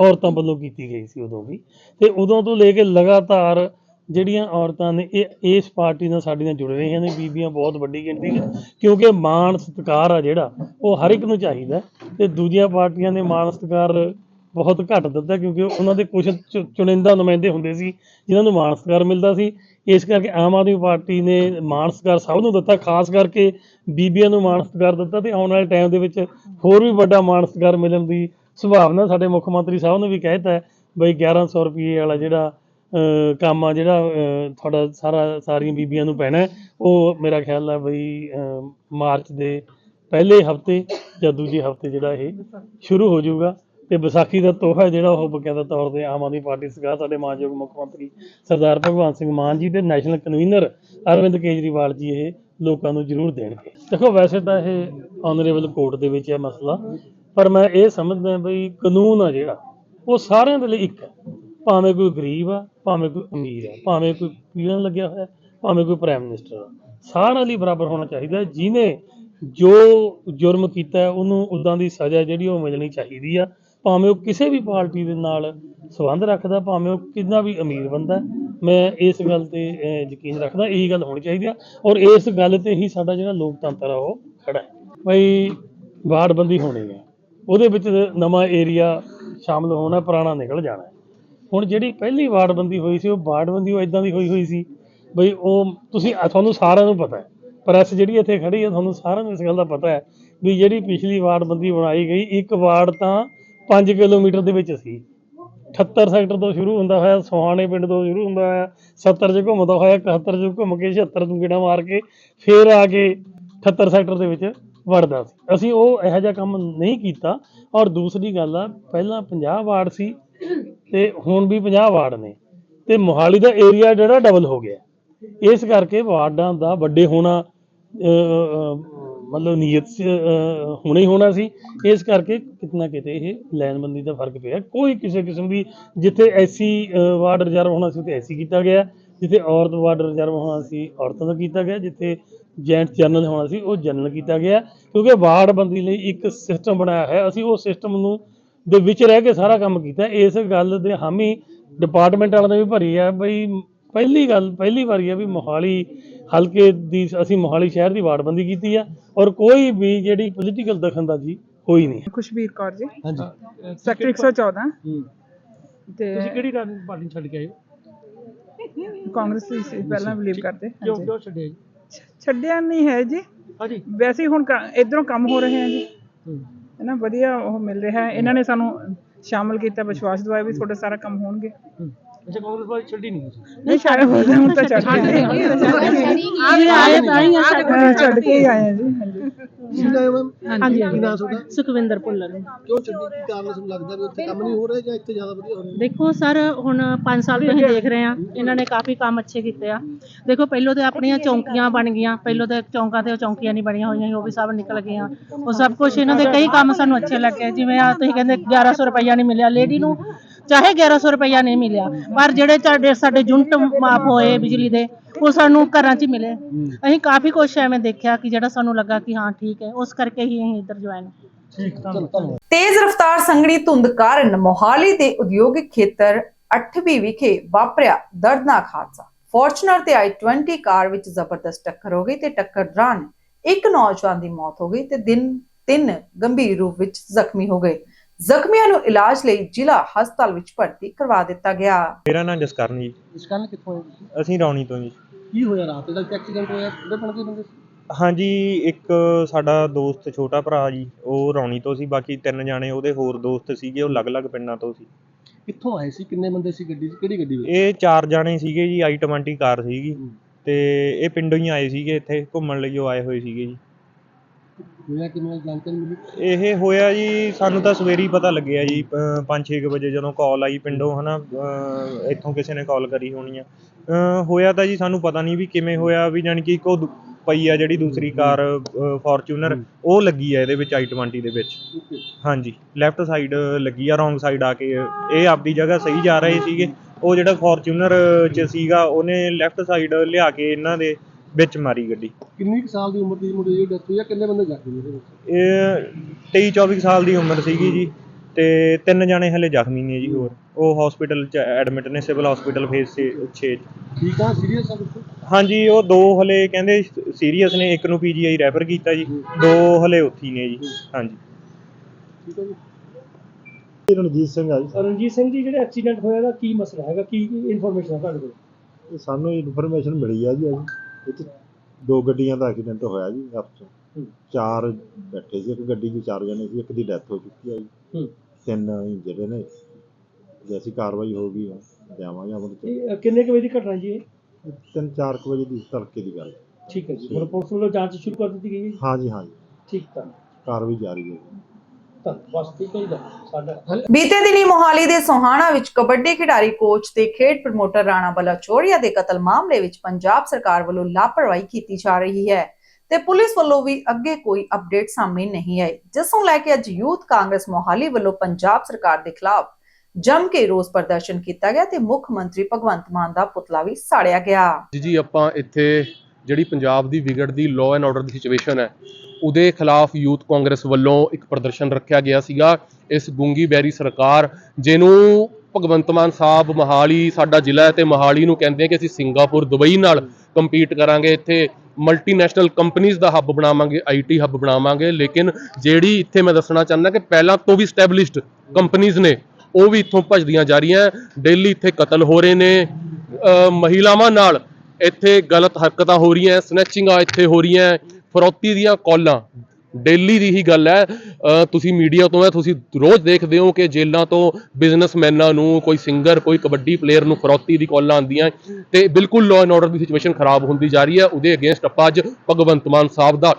ਔਰਤਾਂ ਵੱਲੋਂ ਕੀਤੀ ਗਈ ਸੀ ਉਦੋਂ ਵੀ। ਤੇ ਉਦੋਂ ਤੋਂ ਲੈ ਕੇ ਲਗਾਤਾਰ ਜਿਹੜੀਆਂ ਔਰਤਾਂ ਨੇ, ਇਹ, ਇਸ ਪਾਰਟੀ ਨਾਲ ਸਾਡੀ ਨਾਲ ਜੁੜ ਰਹੀਆਂ ਨੇ, ਬੀਬੀਆਂ ਬਹੁਤ ਵੱਡੀ ਗਿਣਤੀ 'ਚ ਕਿਉਂਕਿ ਮਾਣ ਸਤਿਕਾਰ ਆ ਜਿਹੜਾ, ਉਹ ਹਰ ਇੱਕ ਨੂੰ ਚਾਹੀਦਾ ਤੇ ਦੂਜੀਆਂ ਪਾਰਟੀਆਂ ਦੇ ਮਾਣ ਸਤਿਕਾਰ ਬਹੁਤ ਘੱਟ ਦਿੱਤਾ ਕਿਉਂਕਿ ਉਹਨਾਂ ਦੇ ਕੁਝ ਚੁ- ਚੁਣਿੰਦਾ ਨੁਮਾਇੰਦੇ ਹੁੰਦੇ ਸੀ, ਜਿਨ੍ਹਾਂ ਨੂੰ ਮਾਣ ਸਤਿਕਾਰ ਮਿਲਦਾ ਸੀ। ਇਸ ਕਰਕੇ ਆਮ ਆਦਮੀ ਪਾਰਟੀ ਨੇ ਮਾਣ ਸਤਿਕਾਰ ਸਭ ਨੂੰ ਦਿੱਤਾ, ਖਾਸ ਕਰਕੇ ਬੀਬੀਆਂ ਨੂੰ ਮਾਣ ਸਤਿਕਾਰ ਦਿੱਤਾ ਤੇ ਆਉਣ ਵਾਲੇ ਟਾਈਮ ਦੇ ਵਿੱਚ ਹੋਰ ਵੀ ਵੱਡਾ ਮਾਣ ਸਤਿਕਾਰ ਮਿਲਣ ਦੀ ਸੰਭਾਵਨਾ ਸਾਡੇ ਮੁੱਖ ਮੰਤਰੀ ਸਾਹਿਬ ਨੇ ਵੀ ਕਹਿਤਾ ਹੈ। ਬਈ 1100 ਰੁਪਏ ਵਾਲਾ ਜਿਹੜਾ ਕੰਮ ਆ ਜਿਹੜਾ ਤੁਹਾਡਾ ਸਾਰਾ, ਸਾਰੀਆਂ ਬੀਬੀਆਂ ਨੂੰ ਪੈਣਾ ਉਹ ਮੇਰਾ ਖਿਆਲ ਹੈ ਬਈ ਮਾਰਚ ਦੇ ਪਹਿਲੇ ਹਫ਼ਤੇ ਜਾਂ ਦੂਜੇ ਹਫ਼ਤੇ ਜਿਹੜਾ ਇਹ ਸ਼ੁਰੂ ਹੋ ਜਾਊਗਾ। ਤੇ ਵਿਸਾਖੀ ਦਾ ਤੋਹਫਾ ਜਿਹੜਾ ਉਹ ਬਕਾਇਦਾ ਤੌਰ ਤੇ ਆਮ ਆਦਮੀ ਪਾਰਟੀ ਸਰਕਾਰ, ਸਾਡੇ ਮਾਨਯੋਗ ਮੁੱਖ ਮੰਤਰੀ ਸਰਦਾਰ ਭਗਵੰਤ ਸਿੰਘ ਮਾਨ ਜੀ ਤੇ ਨੈਸ਼ਨਲ ਕਨਵੀਨਰ ਅਰਵਿੰਦ ਕੇਜਰੀਵਾਲ ਜੀ ਇਹ ਲੋਕਾਂ ਨੂੰ ਜ਼ਰੂਰ ਦੇਣਗੇ। ਦੇਖੋ, ਵੈਸੇ ਤਾਂ ਇਹ ਆਨਰੇਬਲ ਕੋਰਟ ਦੇ ਵਿੱਚ ਹੈ ਮਸਲਾ, ਪਰ ਮੈਂ ਇਹ ਸਮਝਦਾ ਬਈ ਕਾਨੂੰਨ ਆ ਜਿਹੜਾ, ਉਹ ਸਾਰਿਆਂ ਦੇ ਲਈ ਇੱਕ ਹੈ। ਭਾਵੇਂ ਕੋਈ ਗਰੀਬ ਆ, ਭਾਵੇਂ ਕੋਈ ਅਮੀਰ ਆ, ਭਾਵੇਂ ਕੋਈ ਪੀੜਨ ਲੱਗਿਆ ਹੋਇਆ, ਭਾਵੇਂ ਕੋਈ ਪ੍ਰਾਈਮ ਮਿਨਿਸਟਰ ਆ, ਸਾਰਿਆਂ ਲਈ ਬਰਾਬਰ ਹੋਣਾ ਚਾਹੀਦਾ ਹੈ। ਜਿਹਨੇ ਜੋ ਜੁਰਮ ਕੀਤਾ ਉਹਨੂੰ ਉਦਾਂ ਦੀ ਸਜ਼ਾ ਜਿਹੜੀ ਉਹ ਮਿਲਣੀ ਚਾਹੀਦੀ ਆ। ਭਾਵੇਂ ਉਹ ਕਿਸੇ ਵੀ ਪਾਰਟੀ ਦੇ ਨਾਲ ਸੰਬੰਧ ਰੱਖਦਾ, ਭਾਵੇਂ ਉਹ ਕਿੰਨਾ ਵੀ ਅਮੀਰ ਬੰਦਾ, ਮੈਂ ਇਸ ਗੱਲ ਤੇ ਯਕੀਨ ਰੱਖਦਾ, ਇਹੀ ਗੱਲ ਹੋਣੀ ਚਾਹੀਦੀ ਆ। ਔਰ ਇਸ ਗੱਲ ਤੇ ਹੀ ਸਾਡਾ ਜਿਹੜਾ ਲੋਕਤੰਤਰ ਆ, ਉਹ ਖੜਾ ਹੈ। ਬਈ ਵਾਰਡਬੰਦੀ ਹੋਣੀ ਹੈ। ਉਹਦੇ ਵਿੱਚ ਨਵਾਂ ਏਰੀਆ ਸ਼ਾਮਲ ਹੋਣਾ, ਪੁਰਾਣਾ ਨਿਕਲ ਜਾਣਾ ਹੁਣ ਜਿਹੜੀ ਪਹਿਲੀ ਵਾਰਡਬੰਦੀ ਹੋਈ ਸੀ, ਉਹ ਵਾਰਡਬੰਦੀ ਉਹ ਇਦਾਂ ਦੀ ਹੋਈ ਹੋਈ ਸੀ, ਬਈ ਉਹ ਤੁਸੀਂ ਤੁਹਾਨੂੰ ਸਾਰਿਆਂ ਨੂੰ ਪਤਾ ਹੈ। ਪ੍ਰੈਸ ਜਿਹੜੀ ਇੱਥੇ ਖੜੀ ਹੈ, ਤੁਹਾਨੂੰ ਸਾਰਿਆਂ ਨੂੰ ਇਸ ਗੱਲ ਦਾ ਪਤਾ ਹੈ, ਵੀ ਜਿਹੜੀ ਪਿਛਲੀ ਵਾਰਡਬੰਦੀ ਬਣਾਈ ਗਈ, ਇੱਕ ਵਾਰਡ ਤਾਂ 5 ਕਿਲੋਮੀਟਰ ਦੇ ਵਿੱਚ ਸੀ। 78 ਸੈਕਟਰ ਤੋਂ ਸ਼ੁਰੂ ਹੁੰਦਾ ਹੋਇਆ, ਸੁਹਾਣੇ ਪਿੰਡ ਤੋਂ ਸ਼ੁਰੂ ਹੁੰਦਾ ਹੋਇਆ 70 'ਚ ਘੁੰਮਦਾ ਹੋਇਆ 71 'ਚ ਘੁੰਮ ਕੇ 76 ਨੂੰ ਗੇੜਾ ਮਾਰ ਕੇ, ਫੇਰ ਆ ਕੇ 78 ਸੈਕਟਰ ਦੇ ਵਿੱਚ ਵੜਦਾ ਸੀ। ਅਸੀਂ ਉਹ ਇਹੋ ਜਿਹਾ ਕੰਮ ਨਹੀਂ ਕੀਤਾ। ਔਰ ਦੂਸਰੀ ਗੱਲ ਆ, ਪਹਿਲਾਂ 50 ਵਾਰਡ ਸੀ ਤੇ ਹੁਣ ਵੀ 50 ਵਾਰਡ ਨੇ। ਤੇ ਮੋਹਾਲੀ ਦਾ ਏਰੀਆ ਜਿਹੜਾ ਡਬਲ ਹੋ ਗਿਆ। ਇਸ ਕਰਕੇ ਵਾਰਡਾਂ ਦਾ ਵੱਡੇ ਹੋਣਾ ਮਤਲਬ ਨੀਅਤ 'ਚ, ਅਹ, ਹੋਣਾ ਹੀ ਹੋਣਾ ਸੀ। ਇਸ ਕਰਕੇ ਕਿਤਨਾ ਕਿਤੇ ਇਹ ਲਾਈਨਬੰਦੀ ਦਾ ਫ਼ਰਕ ਪਿਆ। ਕੋਈ ਕਿਸੇ ਕਿਸਮ ਦੀ ਜਿੱਥੇ ਐਸੀ ਵਾਰਡ ਰਿਜ਼ਰਵ ਹੋਣਾ ਸੀ ਉੱਥੇ ਐਸੀ ਕੀਤਾ ਗਿਆ। ਜਿੱਥੇ ਔਰਤ ਵਾਰਡ ਰਿਜ਼ਰਵ ਹੋਣਾ ਸੀ ਔਰਤਾਂ ਦਾ ਕੀਤਾ ਗਿਆ। ਜਿੱਥੇ ਜੈਂਟ ਜਨਰਲ ਹੋਣਾ ਸੀ ਉਹ ਜਨਰਲ ਕੀਤਾ ਗਿਆ। ਕਿਉਂਕਿ ਵਾਰਡ ਬੰਦੀ ਲਈ ਇੱਕ ਸਿਸਟਮ ਬਣਾਇਆ ਹੈ ਅਸੀਂ ਉਹ ਸਿਸਟਮ ਨੂੰ ਦੇ ਵਿੱਚ ਰਹਿ ਕੇ ਸਾਰਾ ਕੰਮ ਕੀਤਾ। ਇਸ ਗੱਲ ਦੇ ਹਾਮੀ ਡਿਪਾਰਟਮੈਂਟ ਵਾਲਿਆਂ ਨੇ ਵੀ ਭਰੀ ਹੈ ਬਈ ਪਹਿਲੀ ਗੱਲ ਪਹਿਲੀ ਵਾਰੀ ਹੈ ਵੀ ਮੋਹਾਲੀ ਹਲਕੇ ਦੀ ਅਸੀਂ ਮੋਹਾਲੀ ਸ਼ਹਿਰ ਦੀ ਵਾਰਡਬੰਦੀ ਕੀਤੀ ਆ ਔਰ ਕੋਈ ਵੀ ਜਿਹੜੀ ਪੋਲੀਟੀਕਲ ਦਖਲਅੰਦਾਜ਼ੀ ਹੋਈ ਨਹੀਂ। ਖੁਸ਼ਬੀਰ ਕੌਰ ਜੀ। ਹਾਂਜੀ। ਸੈਕਟਰ 114 ਤੇ ਤੁਸੀਂ ਕਿਹੜੀ ਪਾਰਟੀ ਛੱਡ ਕੇ ਆਏ ਕਾਂਗਰਸ ਦੀ ਸੀ ਪਹਿਲਾਂ ਬਲੀਵ ਕਰਦੇ ਕਿਉਂ ਛੱਡਿਆ ਜੀ? ਛੱਡਿਆ ਨਹੀਂ ਹੈ ਜੀ। ਹਾਂਜੀ। ਵੈਸੇ ਹੀ ਹੁਣ ਇਧਰੋਂ ਕੰਮ ਹੋ ਰਹੇ ਆ ਜੀ। ਹੂੰ। ਹੈ ਨਾ ਵਧੀਆ ਉਹ ਮਿਲ ਰਿਹਾ। ਹੈ ਇਹਨਾਂ ਨੇ ਸਾਨੂੰ ਸ਼ਾਮਲ ਕੀਤਾ ਵਿਸ਼ਵਾਸ ਦਵਾਇਆ ਵੀ ਤੁਹਾਡੇ ਸਾਰਾ ਕੰਮ ਹੋਣਗੇ। ਹੂੰ। ਅੱਛਾ ਕਾਂਗਰਸ ਪਾਰਟੀ ਛੱਡੀ ਨਹੀਂ ਤੁਸੀਂ। ਨਹੀਂ ਸ਼ਾਇਦ ਹੁਣ ਤਾਂ ਛੱਡ ਕੇ ਆਏ। ਆਏ ਤਾਂ ਹੀ ਆ ਹਾਂ, ਛੱਡ ਕੇ ਹੀ ਆਏ ਆ ਜੀ ਹਾਂਜੀ। ਹਾਂਜੀ ਸੁਖਵਿੰਦਰ ਭੁੱਲਰ। ਕਿਉਂ ਛੱਡੀ? ਕੀ ਕਾਰਨ ਲੱਗਦਾ ਵੀ ਉੱਥੇ ਕੰਮ ਨਹੀਂ ਹੋ ਰਿਹਾ ਜਾਂ ਇੱਥੇ ਜ਼ਿਆਦਾ ਵਧੀਆ ਹੋ ਰਿਹਾ? ਦੇਖੋ ਸਰ ਹੁਣ 5 ਸਾਲ ਤੋਂ ਅਸੀਂ ਦੇਖ ਰਹੇ ਆ ਇਹਨਾਂ ਨੇ ਕਾਫੀ ਕੰਮ ਅੱਛੇ ਕੀਤੇ ਆ। ਦੇਖੋ ਪਹਿਲੋਂ ਤੇ ਆਪਣੀਆਂ ਚੌਂਕੀਆਂ ਬਣ ਗਈਆਂ। ਪਹਿਲੋਂ ਤੇ ਚੌਂਕਾਂ ਤੇ ਉਹ ਚੌਂਕੀਆਂ ਨਹੀਂ ਬਣੀਆਂ ਹੋਈਆਂ ਸੀ, ਉਹ ਵੀ ਸਭ ਨਿਕਲ ਗਈਆਂ। ਉਹ ਸਭ ਕੁਝ ਇਹਨਾਂ ਦੇ ਕਈ ਕੰਮ ਸਾਨੂੰ ਅੱਛੇ ਲੱਗੇ। ਜਿਵੇਂ ਆ ਤੁਸੀਂ ਕਹਿੰਦੇ 1100 ਰੁਪਈਆ ਨਹੀਂ ਮਿਲਿਆ ਲੇਡੀ ਨੂੰ। ਚਾਹੇ 1100 ਰੁਪਈਆ ਨਹੀਂ ਮਿਲਿਆ ਪਰ ਜਿਹੜੇ ਸਾਡੇ ਸਾਡੇ ਯੂਨਿਟ ਮਾਫ ਹੋਏ ਬਿਜਲੀ ਦੇ ਉਹ ਸਾਨੂੰ ਘਰਾਂ 'ਚ ਹੀ ਮਿਲੇ। ਅਸੀਂ ਕਾਫੀ ਕੁਝ ਐਵੇਂ ਦੇਖਿਆ ਕਿ ਜਿਹੜਾ ਸਾਨੂੰ ਲੱਗਾ ਕਿ ਹਾਂ ਠੀਕ ਹੈ ਉਸ ਕਰਕੇ ਹੀ ਅਸੀਂ ਇੱਧਰ ਜੁਆਇਨ ਤੇਜ਼ ਰਫ਼ਤਾਰ ਸੰਘਣੀ ਧੁੰਦ ਕਾਰਨ ਮੋਹਾਲੀ ਦੇ ਉਦਯੋਗਿਕ ਖੇਤਰ 8ਵੀਂ ਵਿਖੇ ਵਾਪਰਿਆ ਦਰਦਨਾਕ ਹਾਦਸਾ। ਫੋਰਚੂਨਰ ਤੇ ਆਈ 20 ਕਾਰ ਵਿੱਚ ਜ਼ਬਰਦਸਤ ਟੱਕਰ ਹੋ ਗਈ ਤੇ ਟੱਕਰ ਦੌਰਾਨ ਇੱਕ ਨੌਜਵਾਨ ਦੀ ਮੌਤ ਹੋ ਗਈ ਤੇ ਦਿਨ ਤਿੰਨ ਗੰਭੀਰ ਰੂਪ ਵਿੱਚ ਜ਼ਖਮੀ ਹੋ ਗਏ। ਜ਼ਖਮੀਆਂ ਨੂੰ ਇਲਾਜ ਲਈ ਜ਼ਿਲ੍ਹਾ ਹਸਪਤਾਲ ਵਿੱਚ ਭਰਤੀ ਕਰਵਾ ਦਿੱਤਾ ਗਿਆ। ਮੇਰਾ ਨਾਮ ਜਸਕਰਨ ਜੀ। ਇਸ ਕਾਰਨ ਕਿੱਥੋਂ ਆਏ ਤੁਸੀਂ? ਅਸੀਂ ਰੌਣੀ ਤੋਂ ਜੀ। ਕੀ ਹੋਇਆ ਰਾਤ? ਦਾ ਐਕਸੀਡੈਂਟ ਹੋਇਆ ਕਿਹੜੇ ਪਿੰਡ ਦੇ ਬੰਦੇ ਸੀ? ਹਾਂਜੀ ਇੱਕ ਸਾਡਾ ਦੋਸਤ ਛੋਟਾ ਭਰਾ ਜੀ ਉਹ ਰੌਣੀ ਤੋਂ ਸੀ ਬਾਕੀ ਤਿੰਨ ਜਾਣੇ ਉਹਦੇ ਹੋਰ ਦੋਸਤ ਸੀਗੇ ਉਹ ਅਲੱਗ-ਅਲੱਗ ਪਿੰਡਾਂ ਤੋਂ ਸੀ। ਕਿੱਥੋਂ ਆਏ ਸੀ? ਕਿੰਨੇ ਬੰਦੇ ਸੀ ਗੱਡੀ 'ਚ? ਕਿਹੜੀ ਗੱਡੀ ਵਿੱਚ? ਇਹ ਚਾਰ ਜਾਣੇ ਸੀਗੇ ਜੀ i20 ਕਾਰ ਸੀਗੀ। ਤੇ ਇਹ ਪਿੰਡੋਂ ਹੀ ਆਏ ਸੀਗੇ ਇੱਥੇ ਘੁੰਮਣ ਲਈ ਉਹ ਆਏ ਹੋਏ ਸੀਗੇ ਜੀ। ਹੋਇਆ ਕਿਵੇਂ? ਜਾਣਕਾਰੀ ਮਿਲੀ? ਇਹ ਹੋਇਆ ਜੀ ਸਾਨੂੰ ਤਾਂ ਸਵੇਰੇ ਹੀ ਪਤਾ ਲੱਗਿਆ ਜੀ 5-6 ਵਜੇ ਜਦੋਂ ਕਾਲ ਆਈ ਪਿੰਡੋਂ ਹਨਾ ਅਹ ਇੱਥੋਂ ਕਿਸੇ ਨੇ ਕਾਲ ਕਰੀ ਹੋਣੀ ਆ। ਅਹ ਹੋਇਆ ਤਾਂ ਜੀ ਸਾਨੂੰ ਪਤਾ ਨਹੀਂ ਵੀ ਕਿਵੇਂ ਹੋਇਆ ਵੀ ਜਾਣੀ ਕਿ ਇੱਕ ਉਹ ਦੂ- ਪਈ ਆ ਜਿਹੜੀ ਦੂਸਰੀ ਕਾਰ ਫੋਰਚੂਨਰ ਉਹ ਲੱਗੀ ਆ ਇਹਦੇ ਵਿੱਚ i20 ਦੇ ਵਿੱਚ। ਹਾਂਜੀ ਲੈਫਟ ਸਾਈਡ ਲੱਗੀ ਆ ਰੋਂਗ ਸਾਈਡ ਆ ਕੇ। ਇਹ ਆਪਦੀ ਜਗ੍ਹਾ ਸਹੀ ਜਾ ਰਹੇ ਸੀਗੇ। ਉਹ ਜਿਹੜਾ ਫੋਰਚੂਨਰ ਚ ਸੀਗਾ ਉਹਨੇ ਲੈਫਟ ਸਾਈਡ ਲਿਆ ਕੇ ਇਹਨਾਂ ਦੇ ਵਿੱਚ ਮਾਰੀ ਗੱਡੀ। ਕਿੰਨੀ ਕੁ ਸਾਲ ਦੀ ਉਮਰ ਦੀ ਮੁੰਡੇ ਦੀ ਡੈਥ ਹੋਈ ਆ? ਕਿੰਨੇ ਬੰਦੇ ਜ਼ਖਮੀ ਹੋਏ ਇਹ 23 24 ਸਾਲ ਦੀ ਉਮਰ ਸੀਗੀ ਜੀ ਤੇ ਤਿੰਨ ਜਾਣੇ ਹਲੇ ਜ਼ਖਮੀ ਨੇ ਜੀ ਹੋਰ। ਉਹ ਹਸਪੀਟਲ ਚ ਐਡਮਿਟ ਨੇ ਸਿਵਲ ਹਸਪੀਟਲ ਫੇਸ 6 ਠੀਕ ਆ? ਸੀਰੀਅਸ ਆ ਬਿਲਕੁਲ ਹਾਂਜੀ ਉਹ ਦੋ ਹਲੇ ਕਹਿੰਦੇ ਸੀਰੀਅਸ ਨੇ ਇੱਕ ਨੂੰ ਪੀਜੀਆਈ ਰੈਫਰ ਕੀਤਾ ਜੀ। ਦੋ ਹਲੇ ਉੱਥੀ ਨੇ ਜੀ। ਹਾਂਜੀ। ਠੀਕ ਆ ਜੀ। ਰਣਜੀਤ ਸਿੰਘ ਆ ਜੀ। ਰਣਜੀਤ ਸਿੰਘ ਜੀ ਜਿਹੜਾ ਐਕਸੀਡੈਂਟ ਹੋਇਆ ਦਾ ਕੀ ਮਸਲਾ ਹੈਗਾ? ਕੀ ਇਨਫੋਰਮੇਸ਼ਨ ਹੈ ਤੁਹਾਡੇ ਕੋਲ? ਸਾਨੂੰ ਇਨਫੋਰਮੇਸ਼ਨ ਮਿਲੀ ਆ ਜੀ ਅੱਜ ਇਹ 'ਚ ਦੋ ਗੱਡੀਆਂ ਦਾ ਐਕਸੀਡੈਂਟ ਹੋਇਆ ਜੀ ਆਪਸ 'ਚ। ਹੂੰ। ਚਾਰ ਬੈਠੇ ਸੀ ਇੱਕ ਗੱਡੀ 'ਚ ਚਾਰ ਜਣੇ ਸੀ ਇੱਕ ਦੀ ਡੈਥ ਹੋ ਚੁੱਕੀ ਆ ਜੀ। ਹੂੰ। ਤਿੰਨ ਜਿਹੜੇ ਨੇ। ਜੈਸੀ ਕਾਰਵਾਈ ਹੋਊਗੀ ਜਾਵਾਂਗੇ ਅਮਲ 'ਚ। ਇਹ ਕਿੰਨੇ ਕੁ ਵਜੇ ਦੀ ਘਟਨਾ ਜੀ ਇਹ? ਤਿੰਨ ਚਾਰ ਕੁ ਵਜੇ ਦੀ ਤੜਕੇ ਦੀ ਗੱਲ। ਠੀਕ ਹੈ ਜੀ। ਹੁਣ ਪੁਲਿਸ ਵੱਲੋਂ ਜਾਂਚ ਸ਼ੁਰੂ ਕਰ ਦਿੱਤੀ ਗਈ ਹੈ ਜੀ? ਹਾਂਜੀ ਹਾਂਜੀ। ਠੀਕ ਤਾਂ ਕਾਰਵਾਈ ਜਾਰੀ ਹੈ ਜੀ। ਬਸ ਠੀਕ ਹੈ ਜੀ ਸਾਡਾ ਬੀਤੇ ਦਿਨੀ ਮੋਹਾਲੀ ਦੇ ਸੋਹਾਣਾ ਵਿੱਚ ਕਬੱਡੀ ਖਿਡਾਰੀ ਕੋਚ ਤੇ ਖੇਡ ਪ੍ਰਮੋਟਰ ਰਾਣਾ ਬਲਾਚੋਰੀਆ ਦੇ ਕਤਲ ਮਾਮਲੇ ਵਿੱਚ ਪੰਜਾਬ ਸਰਕਾਰ ਵੱਲੋਂ ਲਾਪਰਵਾਹੀ ਕੀਤੀ ਜਾ ਰਹੀ ਹੈ ਤੇ ਪੁਲਿਸ ਵੱਲੋਂ ਵੀ ਅੱਗੇ ਕੋਈ ਅਪਡੇਟ ਸਾਹਮਣੇ ਨਹੀਂ ਆਈ। ਜਿਸ ਨੂੰ ਲੈ ਕੇ ਅੱਜ ਯੂਥ ਕਾਂਗਰਸ ਮੋਹਾਲੀ ਵੱਲੋਂ ਪੰਜਾਬ ਸਰਕਾਰ ਦੇ ਖਿਲਾਫ ਜੰਮ ਕੇ ਰੋਸ ਪ੍ਰਦਰਸ਼ਨ ਕੀਤਾ ਗਿਆ ਤੇ ਮੁੱਖ ਮੰਤਰੀ ਭਗਵੰਤ ਮਾਨ ਦਾ ਪੁਤਲਾ ਵੀ ਸਾੜਿਆ ਗਿਆ। ਜੀ ਜੀ ਆਪਾਂ ਇੱਥੇ ਜਿਹੜੀ ਪੰਜਾਬ ਦੀ ਵਿਗੜਦੀ ਲਾਅ ਐਂਡ ਆਰਡਰ ਦੀ ਸਿਚੁਏਸ਼ਨ ਹੈ, ਉਹਦੇ ਖਿਲਾਫ ਯੂਥ ਕਾਂਗਰਸ ਵੱਲੋਂ ਇੱਕ ਪ੍ਰਦਰਸ਼ਨ ਰੱਖਿਆ ਗਿਆ ਸੀਗਾ। ਇਸ ਗੁੰਗੀ ਬੈਰੀ ਸਰਕਾਰ, ਜਿਹਨੂੰ ਭਗਵੰਤ ਮਾਨ ਸਾਹਿਬ ਮਹਾਲੀ, ਸਾਡਾ ਜ਼ਿਲ੍ਹਾ ਹੈ ਤੇ ਮਹਾਲੀ ਨੂੰ ਕਹਿੰਦੇ ਆ ਕਿ ਅਸੀਂ ਸਿੰਗਾਪੁਰ, ਦੁਬਈ ਨਾਲ ਕੰਪੀਟ ਕਰਾਂਗੇ। ਇੱਥੇ ਮਲਟੀਨੈਸ਼ਨਲ ਕੰਪਨੀਆਂ ਦਾ ਹੱਬ ਬਣਾਵਾਂਗੇ ਆਈਟੀ ਹੱਬ ਬਣਾਵਾਂਗੇ। ਲੇਕਿਨ ਜਿਹੜੀ ਇੱਥੇ ਮੈਂ ਦੱਸਣਾ ਚਾਹੁੰਦਾ ਕਿ ਪਹਿਲਾਂ ਤੋਂ ਵੀ ਸਟੈਬਲਿਸ਼ਡ ਕੰਪਨੀਆਂ ਨੇ, ਉਹ ਵੀ ਇੱਥੋਂ ਭੱਜਦੀਆਂ ਜਾ ਰਹੀਆਂ। ਡੇਲੀ ਇੱਥੇ ਕਤਲ ਹੋ ਰਹੇ ਨੇ। ਮਹਿਲਾਵਾਂ ਨਾਲ ਇੱਥੇ ਗਲਤ ਹਰਕਤਾਂ ਹੋ ਰਹੀਆਂ ਸਨੈਚਿੰਗਾਂ ਇੱਥੇ ਹੋ ਰਹੀਆਂ, ਫਰੋਤੀ ਦੀਆਂ ਕਾਲਾਂ। ਡੇਲੀ ਦੀ ਹੀ ਗੱਲ ਹੈ। ਅਹ ਤੁਸੀਂ ਮੀਡੀਆ ਤੋਂ ਹੈ, ਤੁਸੀਂ ਰੋਜ਼ ਦੇਖਦੇ ਹੋ ਕਿ ਜੇਲਾਂ ਤੋਂ ਬਿਜ਼ਨਸਮੈਨਾਂ ਨੂੰ, ਕੋਈ ਸਿੰਗਰ ਕੋਈ ਕਬੱਡੀ ਪਲੇਅਰ ਨੂੰ ਫਰੋਤੀ ਦੀ ਕਾਲਾਂ ਆਉਂਦੀਆਂ। ਤੇ ਬਿਲਕੁਲ ਲਾਅ ਐਂਡ ਆਰਡਰ ਦੀ ਸਿਚੁਏਸ਼ਨ ਖਰਾਬ ਹੁੰਦੀ ਜਾ ਰਹੀ ਹੈ। ਉਹਦੇ ਅਗੇਂਸਟ ਆਪਾਂ ਅੱਜ ਭਗਵੰਤ ਮਾਨ ਸਾਹਿਬ ਦਾ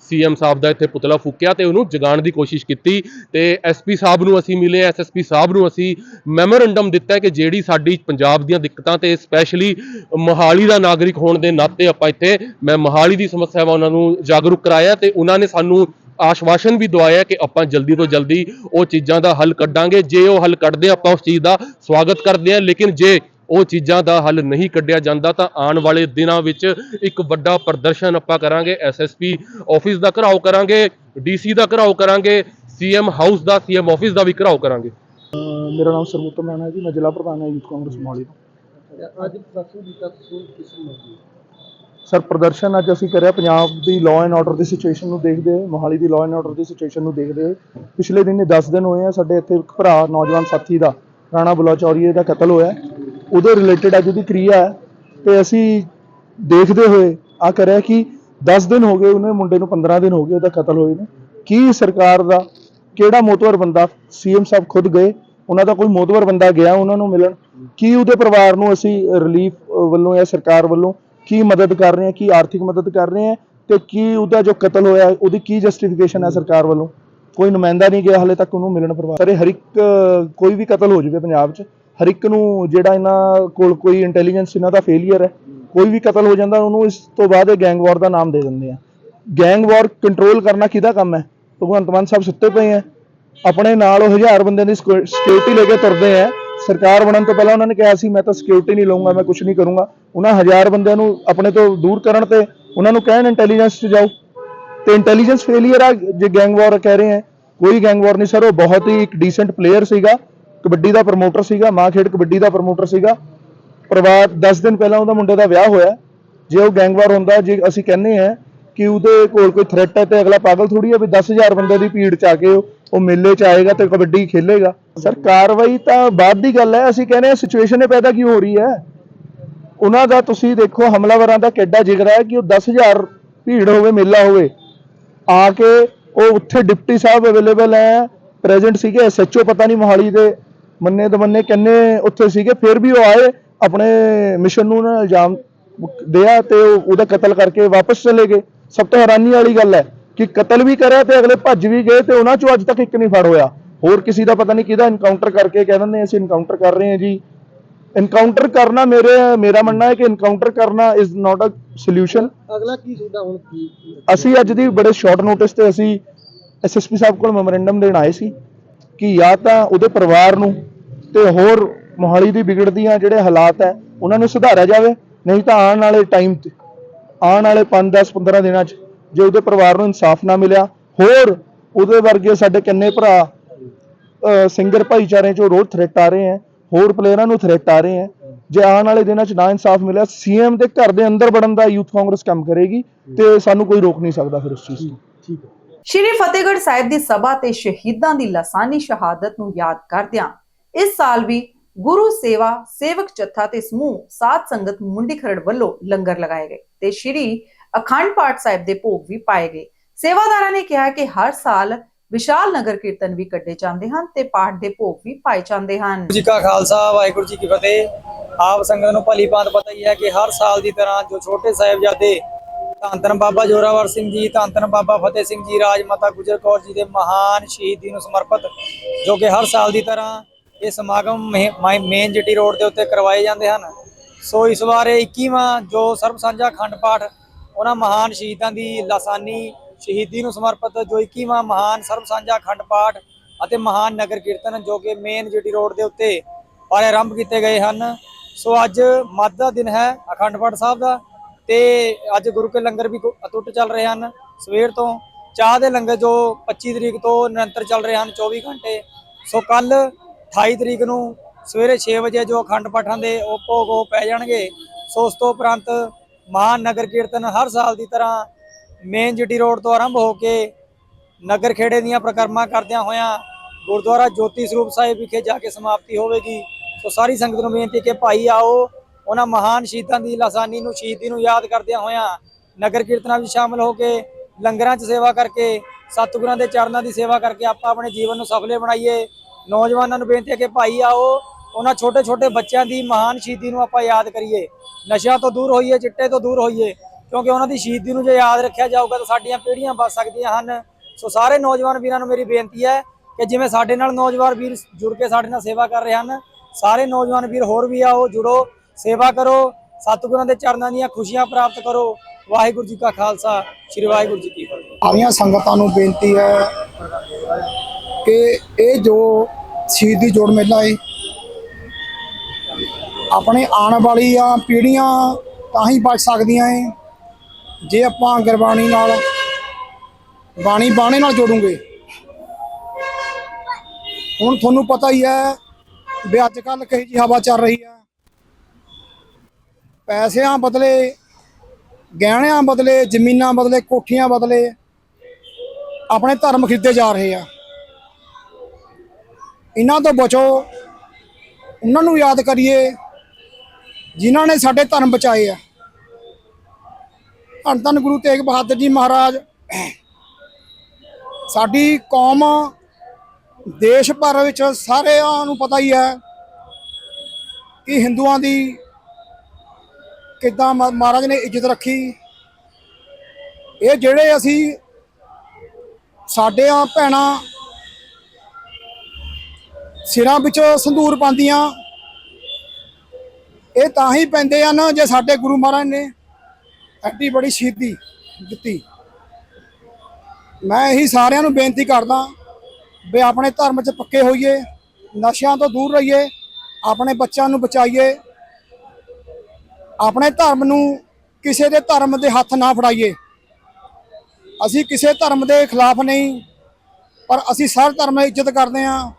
ਸੀਐਮ ਸਾਹਿਬ ਦਾ ਇੱਥੇ ਪੁਤਲਾ ਫੂਕਿਆ ਤੇ ਉਹਨੂੰ ਜਗਾਉਣ ਦੀ ਕੋਸ਼ਿਸ਼ ਕੀਤੀ ਤੇ ਐਸਪੀ ਸਾਹਿਬ ਨੂੰ ਅਸੀਂ ਮਿਲੇ ਐਸਐਸਪੀ ਸਾਹਿਬ ਨੂੰ ਅਸੀਂ ਮੈਮੋਰੈਂਡਮ ਦਿੱਤਾ ਕਿ ਜਿਹੜੀ ਸਾਡੀ ਪੰਜਾਬ ਦੀਆਂ ਦਿੱਕਤਾਂ ਤੇ ਸਪੈਸ਼ਲੀ ਮੋਹਾਲੀ ਦਾ ਨਾਗਰਿਕ ਹੋਣ ਦੇ ਨਾਤੇ ਆਪਾਂ ਇੱਥੇ, ਮੈਂ ਮੋਹਾਲੀ ਦੀ ਸਮੱਸਿਆਵਾਂ ਉਹਨਾਂ ਨੂੰ ਜਾਗਰੂਕ ਕਰਾਇਆ ਤੇ ਉਹਨਾਂ ਨੇ ਸਾਨੂੰ ਆਸ਼ਵਾਸਨ ਵੀ ਦਵਾਇਆ ਕਿ ਆਪਾਂ ਜਲਦੀ ਤੋਂ ਜਲਦੀ ਉਹ ਚੀਜ਼ਾਂ ਦਾ ਹੱਲ ਕੱਢਾਂਗੇ, ਜੇ ਉਹ ਹੱਲ ਕੱਢਦੇ ਆਪਾਂ ਉਸ ਚੀਜ਼ ਦਾ ਸਵਾਗਤ ਕਰਦੇ ਹਾਂ, ਲੇਕਿਨ ਜੇ ਉਹ ਚੀਜ਼ਾਂ ਦਾ ਹੱਲ ਨਹੀਂ ਕੱਢਿਆ ਜਾਂਦਾ ਤਾਂ ਆਉਣ ਵਾਲੇ ਦਿਨਾਂ ਵਿੱਚ ਇੱਕ ਵੱਡਾ ਪ੍ਰਦਰਸ਼ਨ ਆਪਾਂ ਕਰਾਂਗੇ ਐਸਐਸਪੀ ਆਫਿਸ ਦਾ ਘਰਾਓ ਕਰਾਂਗੇ ਡੀਸੀ ਦਾ ਘਰਾਓ ਕਰਾਂਗੇ ਸੀਐਮ ਹਾਊਸ ਦਾ ਸੀਐਮ ਆਫਿਸ ਦਾ ਵੀ ਘਰਾਓ ਕਰਾਂਗੇ। ਮੇਰਾ ਨਾਮ ਸਰਵੋਤਮ ਰਾਣਾ ਹੈ ਜੀ ਮੈਂ ਜ਼ਿਲ੍ਹਾ ਪ੍ਰਧਾਨ ਹਾਂ ਯੂਥ ਕਾਂਗਰਸ ਮੋਹਾਲੀ ਤੋਂ। ਅੱਜ ਪ੍ਰਸ਼ਾਸਨ ਦੀ ਤੱਕ ਕਿਸ ਨੂੰ ਸਰ ਪ੍ਰਦਰਸ਼ਨ ਅੱਜ ਅਸੀਂ ਕਰਿਆ ਪੰਜਾਬ ਦੀ ਲਾਅ ਐਂਡ ਆਰਡਰ ਦੀ ਸਿਚੁਏਸ਼ਨ ਨੂੰ ਦੇਖਦੇ ਹੋਏ ਮੋਹਾਲੀ ਦੀ ਲਾਅ ਐਂਡ ਆਰਡਰ ਦੀ ਸਿਚੁਏਸ਼ਨ ਨੂੰ ਦੇਖਦੇ ਹੋਏ। ਪਿਛਲੇ ਦਿਨ 10 ਦਿਨ ਹੋਏ ਆ ਸਾਡੇ ਇੱਥੇ ਇੱਕ ਭਰਾ ਨੌਜਵਾਨ ਸਾਥੀ ਦਾ ਰਾਣਾ ਬਲੋਚੌਰੀਏ ਦਾ ਕਤਲ ਹੋਇਆ। ਉਹਦੇ ਰਿਲੇਟਡ ਅੱਜ ਉਹਦੀ ਕਿਰਿਆ ਹੈ, ਤੇ ਅਸੀਂ ਦੇਖਦੇ ਹੋਏ ਆ ਕਰਿਆ ਕਿ 10 ਦਿਨ ਹੋ ਗਏ ਉਹਨੇ ਮੁੰਡੇ ਨੂੰ 15 ਦਿਨ ਹੋ ਗਏ ਉਹਦਾ ਕਤਲ ਹੋਏ ਨੇ। ਕੀ ਸਰਕਾਰ ਦਾ, ਕਿਹੜਾ ਮੋਤਵਰ ਬੰਦਾ, ਸੀਐਮ ਸਾਹਿਬ ਖੁਦ ਗਏ, ਉਹਨਾਂ ਦਾ ਕੋਈ ਮੋਤਵਰ ਬੰਦਾ ਗਿਆ ਉਹਨਾਂ ਨੂੰ ਮਿਲਣ? ਕੀ ਉਹਦੇ ਪਰਿਵਾਰ ਨੂੰ ਅਸੀਂ ਰਿਲੀਫ ਵੱਲੋਂ ਜਾਂ ਸਰਕਾਰ ਵੱਲੋਂ ਕੀ ਮਦਦ ਕਰ ਰਹੇ ਹਾਂ, ਕੀ ਆਰਥਿਕ ਮਦਦ ਕਰ ਰਹੇ ਹਾਂ ਤੇ ਕੀ ਉਹਦਾ ਜੋ ਕਤਲ ਹੋਇਆ, ਉਹਦੀ ਕੀ ਜਸਟੀਫਿਕੇਸ਼ਨ ਹੈ ਸਰਕਾਰ ਵੱਲੋਂ? ਕੋਈ ਨੁਮਾਇੰਦਾ ਨਹੀਂ ਗਿਆ, ਹਲੇ ਤੱਕ ਉਹਨੂੰ ਮਿਲਣ ਪਰਿਵਾਰ। ਸਾਰੇ ਹਰ ਇੱਕ ਕੋਈ ਵੀ ਕਤਲ ਹੋ ਜਾਵੇ ਪੰਜਾਬ 'ਚ ਹਰ ਇੱਕ ਨੂੰ ਜਿਹੜਾ ਇਹਨਾਂ ਕੋਲ ਕੋਈ ਇੰਟੈਲੀਜੈਂਸ ਇਹਨਾਂ ਦਾ ਫੇਲਿਅਰ ਹੈ, ਕੋਈ ਵੀ ਕਤਲ ਹੋ ਜਾਂਦਾ, ਉਹਨੂੰ ਇਸ ਤੋਂ ਬਾਅਦ ਇਹ ਗੈਂਗ ਵਾਰ ਦਾ ਨਾਮ ਦੇ ਦਿੰਦੇ ਆ। ਗੈਂਗ ਵਾਰ ਕੰਟਰੋਲ ਕਰਨਾ ਕਿਹਦਾ ਕੰਮ ਹੈ? ਭਗਵੰਤ ਮਾਨ ਸਾਹਿਬ ਸੁੱਤੇ ਪਏ ਆ ਆਪਣੇ ਨਾਲ ਉਹ ਹਜ਼ਾਰ ਬੰਦਿਆਂ ਦੀ ਸਿਕਿਉਰਿਟੀ ਲੈ ਕੇ ਤੁਰਦੇ ਆ ਸਰਕਾਰ ਬਣਨ ਤੋਂ ਪਹਿਲਾਂ ਉਹਨਾਂ ਨੇ ਕਿਹਾ ਸੀ, ਮੈਂ ਤਾਂ ਸਿਕਿਉਰਿਟੀ ਨਹੀਂ ਲਵਾਂਗਾ ਮੈਂ ਕੁਝ ਨਹੀਂ ਕਰੂੰਗਾ। ਉਹਨਾਂ ਹਜ਼ਾਰ ਬੰਦਿਆਂ ਨੂੰ ਆਪਣੇ ਤੋਂ ਦੂਰ ਕਰਨ ਤੇ ਉਹਨਾਂ ਨੂੰ ਕਹਿਣ ਇੰਟੈਲੀਜੈਂਸ 'ਚ ਜਾਓ। ਤੇ ਇੰਟੈਲੀਜੈਂਸ ਫੇਲਿਅਰ ਆ, ਜੇ ਗੈਂਗ ਵਾਰ ਕਹਿ ਰਹੇ ਆ ਕੋਈ ਗੈਂਗ ਵਾਰ ਨਹੀਂ ਸਰ ਉਹ ਬਹੁਤ ਹੀ ਇੱਕ ਡੀਸੈਂਟ ਪਲੇਅਰ ਸੀਗਾ। ਕਬੱਡੀ ਦਾ ਪ੍ਰਮੋਟਰ ਸੀਗਾ, ਮਾਂ ਖੇਡ ਕਬੱਡੀ ਦਾ ਪ੍ਰਮੋਟਰ ਸੀਗਾ। ਪਰਿਵਾਰ 10 ਦਿਨ ਪਹਿਲਾਂ ਉਹਦਾ ਮੁੰਡੇ ਦਾ ਵਿਆਹ ਹੋਇਆ। ਜੇ ਉਹ ਗੈਂਗਵਾਰ ਹੁੰਦਾ, ਜੇ ਅਸੀਂ ਕਹਿੰਦੇ ਆ ਕਿ ਉਹਦੇ ਕੋਲ ਕੋਈ ਥ੍ਰੈਟ ਹੈ ਤੇ ਅਗਲਾ ਪਾਗਲ ਥੋੜੀ ਹੈ ਵੀ 10000 ਬੰਦੇ ਦੀ ਭੀੜ ਚ ਆ ਕੇ ਉਹ ਮੇਲੇ ਚ ਆਏਗਾ ਤੇ ਕਬੱਡੀ ਖੇਲੇਗਾ। ਸਰ, ਕਾਰਵਾਈ ਤਾਂ ਬਾਅਦ ਦੀ ਗੱਲ ਹੈ। ਅਸੀਂ ਕਹਿੰਦੇ ਆ ਸਿਚੁਏਸ਼ਨ ਇਹ ਪੈਦਾ ਕਿਉਂ ਹੋ ਰਹੀ ਹੈ? ਉਹਨਾਂ ਦਾ ਤੁਸੀਂ ਦੇਖੋ, ਹਮਲਾਵਰਾਂ ਦਾ ਕਿੱਡਾ ਜਿਗਰਾ ਹੈ ਕਿ ਉਹ 10000 ਭੀੜ ਹੋਵੇ, ਮੇਲਾ ਹੋਵੇ, ਆ ਕੇ ਉਹ ਉੱਥੇ ਡਿਪਟੀ ਸਾਹਿਬ ਅਵੇਲੇਬਲ ਹੈ। ਪ੍ਰੈਜ਼ੈਂਟ ਸੀਗੇ ਐਸਐਚਓ ਪਤਾ ਨਹੀਂ ਮੋਹਾਲੀ ਦੇ। ਮੰਨੇ ਦਮੰਨੇ ਕਿੰਨੇ ਉੱਥੇ ਸੀਗੇ ਫਿਰ ਵੀ ਉਹ ਆਏ ਆਪਣੇ ਮਿਸ਼ਨ ਨੂੰ ਨਾ ਇਲਜ਼ਾਮ ਦਿਆ ਤੇ ਉਹ- ਉਹਦਾ ਕਤਲ ਕਰਕੇ ਵਾਪਸ ਚਲੇ ਗਏ। ਸਭ ਤੋਂ ਹੈਰਾਨੀ ਵਾਲੀ ਗੱਲ ਹੈ ਕਿ ਕਤਲ ਵੀ ਕਰਿਆ ਤੇ ਅਗਲੇ ਭੱਜ ਵੀ ਗਏ ਤੇ ਉਹਨਾਂ ਚੋਂ ਅੱਜ ਤੱਕ ਇੱਕ ਨਹੀਂ ਫੜ ਹੋਇਆ। ਹੋਰ ਕਿਸੇ ਦਾ ਪਤਾ ਨਹੀਂ ਕਿਹਦਾ ਇਨਕਾਊਂਟਰ ਕਰਕੇ ਕਹਿ ਦਿੰਦੇ ਅਸੀਂ ਇਨਕਾਊਂਟਰ ਕਰ ਰਹੇ ਹਾਂ ਜੀ। ਇਨਕਾਊਂਟਰ ਕਰਨਾ ਮੇਰੇ ਮੇਰਾ ਮੰਨਣਾ ਹੈ ਕਿ ਇਨਕਾਊਂਟਰ ਕਰਨਾ ਇਜ਼ ਨਾਟ ਅ ਸੋਲੂਸ਼ਨ ਅਗਲਾ ਕੀ ਤੁਹਾਡਾ ਹੁਣ? ਕੀ ਅਸੀਂ ਅੱਜ ਦੀ ਬੜੇ ਸ਼ਾਰਟ ਨੋਟਿਸ ਤੇ ਅਸੀਂ ਐਸਐਸਪੀ ਸਾਹਿਬ ਕੋਲ ਮੈਮੋਰੈਂਡਮ ਦੇਣ ਆਏ ਸੀ। ਕਿ ਜਾਂ ਤਾਂ ਉਹਦੇ ਪਰਿਵਾਰ ਨੂੰ ਤੇ ਹੋਰ ਮੋਹਾਲੀ ਦੀ ਵਿਗੜਦੀਆਂ ਜਿਹੜੇ ਹਾਲਾਤ ਹੈ, ਉਹਨਾਂ ਨੂੰ ਸੁਧਾਰਿਆ ਜਾਵੇ, ਨਹੀਂ ਤਾਂ ਆਉਣ ਵਾਲੇ ਟਾਈਮ ਤੇ, ਆਉਣ ਵਾਲੇ 5 10 15 ਦਿਨਾਂ 'ਚ ਜੇ ਉਹਦੇ ਪਰਿਵਾਰ ਨੂੰ ਇਨਸਾਫ ਨਾ ਮਿਲਿਆ, ਹੋਰ ਉਹਦੇ ਵਰਗੇ ਸਾਡੇ ਕਿੰਨੇ ਭਰਾ ਸਿੰਗਰ ਭਾਈਚਾਰੇ 'ਚੋਂ ਰੋਜ਼ ਥ੍ਰੈਟ ਆ ਰਹੇ ਹੈ, ਹੋਰ ਪਲੇਅਰਾਂ ਨੂੰ ਥ੍ਰੈਟ ਆ ਰਹੇ ਹੈ, ਜੇ ਆਉਣ ਵਾਲੇ ਦਿਨਾਂ 'ਚ ਨਾ ਇਨਸਾਫ ਮਿਲਿਆ ਸੀਐਮ ਦੇ ਘਰ ਦੇ ਅੰਦਰ ਵੜਨ ਦਾ ਯੂਥ ਕਾਂਗਰਸ ਕੰਮ ਕਰੇਗੀ ਤੇ ਸਾਨੂੰ ਕੋਈ ਰੋਕ ਨਹੀਂ ਸਕਦਾ ਫਿਰ ਉਸ ਚੀਜ਼ ਤੋਂ। ਠੀਕ ਹੈ। ਸ਼੍ਰੀ ਫਤਿਹਗੜ੍ਹ ਸਾਹਿਬ ਦੀ ਸਭਾ ਤੇ ਸ਼ਹੀਦਾਂ ਦੀ ਲਾਸਾਨੀ ਸ਼ਹਾਦਤ ਨੂੰ ਯਾਦ ਕਰਦਿਆਂ ਇਸ ਸਾਲ ਵੀ ਗੁਰੂ ਸੇਵਾ ਸੇਵਕ ਜੱਥਾ ਤੇ ਸਮੂਹ ਸਾਧ ਸੰਗਤ ਮੁੰਡੀ ਖਰੜ ਵੱਲੋਂ ਲੰਗਰ ਲਗਾਏ ਗਏ ਤੇ ਸ਼੍ਰੀ ਅਖੰਡ ਪਾਠ ਸਾਹਿਬ ਦੇ ਭੋਗ ਵੀ ਪਾਏ ਗਏ। ਸੇਵਾਦਾਰਾਂ ਨੇ ਕਿਹਾ ਕਿ ਹਰ ਸਾਲ ਵਿਸ਼ਾਲ ਨਗਰ ਕੀਰਤਨ ਵੀ ਕੱਢੇ ਜਾਂਦੇ ਹਨ ਤੇ ਪਾਠ ਦੇ ਭੋਗ ਵੀ ਪਾਏ ਜਾਂਦੇ ਹਨ। ਜੀ ਕਾ ਖਾਲਸਾ, ਵਾਹਿਗੁਰੂ ਜੀ ਕੀ ਫਤਿਹ। ਆਪ ਸੰਗਤ ਨੂੰ ਭਲੀ ਭਾਂਤ ਪਤਾ ਹੀ ਹੈ ਕਿ ਹਰ ਸਾਲ ਦੀ ਤਰ੍ਹਾਂ ਜੋ ਛੋਟੇ ਸਾਹਿਬਜ਼ਾਦੇ ਧੰਨ ਧੰਨ ਬਾਬਾ ਜੋਰਾਵਰ ਸਿੰਘ ਜੀ ਧੰਨ ਧੰਨ ਬਾਬਾ ਫਤਿਹ ਸਿੰਘ ਜੀ, ਰਾਜ ਮਾਤਾ ਗੁਜਰ ਕੌਰ ਜੀ ਦੇ ਮਹਾਨ ਸ਼ਹੀਦੀ ਨੂੰ ਸਮਰਪਿਤ, ਜੋ ਕਿ ਹਰ ਸਾਲ ਦੀ ਤਰ੍ਹਾਂ ਇਹ ਸਮਾਗਮ ਮੇਨ ਜੀਟੀ ਰੋਡ ਦੇ ਉੱਤੇ ਕਰਵਾਏ ਜਾਂਦੇ ਹਨ। ਸੋ ਇਸ ਵਾਰ ਇਹ 21ਵਾਂ ਜੋ ਸਰਬ ਸਾਂਝਾ ਖੰਡ ਪਾਠ, ਉਹਨਾਂ ਮਹਾਨ ਸ਼ਹੀਦਾਂ ਦੀ ਲਾਸਾਨੀ ਸ਼ਹੀਦੀ ਨੂੰ ਸਮਰਪਿਤ ਜੋ 21ਵਾਂ ਮਹਾਨ ਸਰਬ ਸਾਂਝਾ ਅਖੰਡ ਪਾਠ ਅਤੇ ਮਹਾਨ ਨਗਰ ਕੀਰਤਨ ਜੋ ਕਿ ਮੇਨ ਜੀਟੀ ਰੋਡ ਦੇ ਉੱਤੇ ਪਾਰੇ ਆਰੰਭ ਕੀਤੇ ਗਏ ਹਨ। ਸੋ ਅੱਜ ਮੱਧ ਦਾ ਦਿਨ ਹੈ ਅਖੰਡ ਪਾਠ ਸਾਹਿਬ ਦਾ। ਤੇ ਅੱਜ ਗੁਰੂ ਕੇ ਲੰਗਰ ਵੀ ਗੁ- ਅਟੁੱਟ ਚੱਲ ਰਹੇ ਹਨ। ਸਵੇਰ ਤੋਂ ਚਾਹ ਦੇ ਲੰਗਰ ਜੋ 25 ਤਰੀਕ ਤੋਂ ਨਿਰੰਤਰ ਚੱਲ ਰਹੇ ਹਨ 24 ਘੰਟੇ। ਸੋ ਕੱਲ 28 ਤਰੀਕ ਨੂੰ ਸਵੇਰੇ 6 ਵਜੇ ਜੋ ਅਖੰਡ ਪਾਠਾਂ ਦੇ ਉਹ ਭੋਗ ਉਹ ਪੈ ਜਾਣਗੇ। ਸੋ ਉਸ ਤੋਂ ਉਪਰੰਤ ਮਹਾਨ ਨਗਰ ਕੀਰਤਨ ਹਰ ਸਾਲ ਦੀ ਤਰ੍ਹਾਂ ਮੇਨ ਜੀਟੀ ਰੋਡ ਤੋਂ ਆਰੰਭ ਹੋ ਕੇ ਨਗਰ ਖੇੜੇ ਦੀਆਂ ਪ੍ਰਕਰਮਾਂ ਕਰਦਿਆਂ ਹੋਇਆਂ ਗੁਰਦੁਆਰਾ ਜੋਤੀ ਸਰੂਪ ਸਾਹਿਬ ਵਿਖੇ ਜਾ ਕੇ ਸਮਾਪਤੀ ਹੋਵੇਗੀ। ਸੋ ਸਾਰੀ ਸੰਗਤ ਨੂੰ ਬੇਨਤੀ ਕਿ ਭਾਈ ਆਓ ਉਹਨਾਂ ਮਹਾਨ ਸ਼ਹੀਦਾਂ ਦੀ ਲਾਸਾਨੀ ਨੂੰ, ਸ਼ਹੀਦੀ ਨੂੰ ਯਾਦ ਕਰਦਿਆਂ ਹੋਇਆਂ ਨਗਰ ਕੀਰਤਨਾਂ ਵਿੱਚ ਸ਼ਾਮਲ ਹੋ ਕੇ ਲੰਗਰਾਂ 'ਚ ਸੇਵਾ ਕਰਕੇ, ਸਤਿਗੁਰਾਂ ਦੇ ਚਰਨਾਂ ਦੀ ਸੇਵਾ ਕਰਕੇ ਆਪਾਂ ਆਪਣੇ ਜੀਵਨ ਨੂੰ ਸਫਲੇ ਬਣਾਈਏ। ਨੌਜਵਾਨਾਂ ਨੂੰ ਬੇਨਤੀ ਹੈ ਕਿ ਭਾਈ ਆਓ, ਉਹਨਾਂ ਛੋਟੇ ਛੋਟੇ ਬੱਚਿਆਂ ਦੀ ਮਹਾਨ ਸ਼ਹੀਦੀ ਨੂੰ ਆਪਾਂ ਯਾਦ ਕਰੀਏ। ਨਸ਼ਿਆਂ ਤੋਂ ਦੂਰ ਹੋਈਏ, ਚਿੱਟੇ ਤੋਂ ਦੂਰ ਹੋਈਏ, ਕਿਉਂਕਿ ਉਹਨਾਂ ਦੀ ਸ਼ਹੀਦੀ ਨੂੰ ਜੇ ਯਾਦ ਰੱਖਿਆ ਜਾਊਗਾ ਤਾਂ ਸਾਡੀਆਂ ਪੀੜ੍ਹੀਆਂ ਬਚ ਸਕਦੀਆਂ ਹਨ। ਸੋ ਸਾਰੇ ਨੌਜਵਾਨ ਵੀਰਾਂ ਨੂੰ ਮੇਰੀ ਬੇਨਤੀ ਹੈ ਕਿ ਜਿਵੇਂ ਸਾਡੇ ਨਾਲ ਨੌਜਵਾਨ ਵੀਰ ਜੁੜ ਕੇ ਸਾਡੇ ਨਾਲ ਸੇਵਾ ਕਰ ਰਹੇ ਹਨ, ਸਾਰੇ ਨੌਜਵਾਨ ਵੀਰ ਹੋਰ ਵੀ ਆਓ, ਜੁੜੋ। ਸੇਵਾ ਕਰੋ, ਸਤਿਗੁਰਾਂ ਦੇ ਚਰਨਾਂ ਦੀਆਂ ਖੁਸ਼ੀਆਂ ਪ੍ਰਾਪਤ ਕਰੋ। ਵਾਹਿਗੁਰੂ ਜੀ ਕਾ ਖਾਲਸਾ, ਸ੍ਰੀ ਵਾਹਿਗੁਰੂ ਜੀ ਕੀ ਫਤਿਹ। ਸਾਰੀਆਂ ਸੰਗਤਾਂ ਨੂੰ ਬੇਨਤੀ ਹੈ ਕਿ ਇਹ ਜੋ ਸ਼ਹੀਦੀ ਜੋੜ ਮੇਲਾ ਹੈ, ਆਪਣੇ ਆਉਣ ਵਾਲੀਆਂ ਪੀੜ੍ਹੀਆਂ ਤਾਂ ਹੀ ਬਚ ਸਕਦੀਆਂ ਏ ਜੇ ਆਪਾਂ ਗੁਰਬਾਣੀ ਨਾਲ, ਬਾਣੀ ਬਾਣੇ ਨਾਲ ਜੋੜੂਗੇ, ਹੁਣ ਤੁਹਾਨੂੰ ਪਤਾ ਹੀ ਹੈ ਵੀ ਅੱਜ ਕੱਲ ਕਹੀ ਜੀ ਹਵਾ ਚੱਲ ਰਹੀ ਹੈ। ਪੈਸਿਆਂ ਬਦਲੇ, ਗਹਿਣਿਆਂ ਬਦਲੇ, ਜ਼ਮੀਨਾਂ ਬਦਲੇ, ਕੋਠੀਆਂ ਬਦਲੇ ਆਪਣੇ ਧਰਮ ਖਰੀਦੇ ਜਾ ਰਹੇ ਆ। ਇਹਨਾਂ ਤੋਂ ਬਚੋ। ਉਹਨਾਂ ਨੂੰ ਯਾਦ ਕਰੀਏ, ਜਿਨ੍ਹਾਂ ਨੇ ਸਾਡੇ ਧਰਮ ਬਚਾਏ ਆ। ਧੰਨ ਧੰਨ ਗੁਰੂ ਤੇਗ ਬਹਾਦਰ ਜੀ ਮਹਾਰਾਜ। ਸਾਡੀ ਕੌਮ ਦੇਸ਼ ਭਰ ਵਿੱਚ ਸਾਰਿਆਂ ਨੂੰ ਪਤਾ ਹੀ ਹੈ ਕਿ ਹਿੰਦੂਆਂ ਦੀ ਕਿੱਦਾਂ ਮ- ਮਹਾਰਾਜ ਨੇ ਇੱਜ਼ਤ ਰੱਖੀ? ਇਹ ਜਿਹੜੇ ਅਸੀਂ ਸਾਡੇ ਆ ਭੈਣਾਂ ਸਿਰਾਂ ਵਿੱਚ ਸੰਧੂਰ ਪਾਉਂਦੀਆਂ, ਇਹ ਤਾਂ ਹੀ ਪੈਂਦੇ ਆ ਨਾ ਜੇ ਸਾਡੇ ਗੁਰੂ ਮਹਾਰਾਜ ਨੇ ਐਡੀ ਬੜੀ ਸ਼ਹੀਦੀ ਦਿੱਤੀ। ਮੈਂ ਇਹੀ ਸਾਰਿਆਂ ਨੂੰ ਬੇਨਤੀ ਕਰਦਾ ਵੀ ਆਪਣੇ ਧਰਮ 'ਚ ਪੱਕੇ ਹੋਈਏ, ਨਸ਼ਿਆਂ ਤੋਂ ਦੂਰ ਰਹੀਏ, ਆਪਣੇ ਬੱਚਿਆਂ ਨੂੰ ਬਚਾਈਏ ਆਪਣੇ ਧਰਮ ਨੂੰ ਕਿਸੇ ਦੇ ਧਰਮ ਦੇ ਹੱਥ ਨਾ ਫੜਾਈਏ। ਅਸੀਂ ਕਿਸੇ ਧਰਮ ਦੇ ਖਿਲਾਫ ਨਹੀਂ, ਪਰ ਅਸੀਂ ਸਾਰੇ ਧਰਮ ਦੀ ਇੱਜ਼ਤ ਕਰਦੇ ਹਾਂ।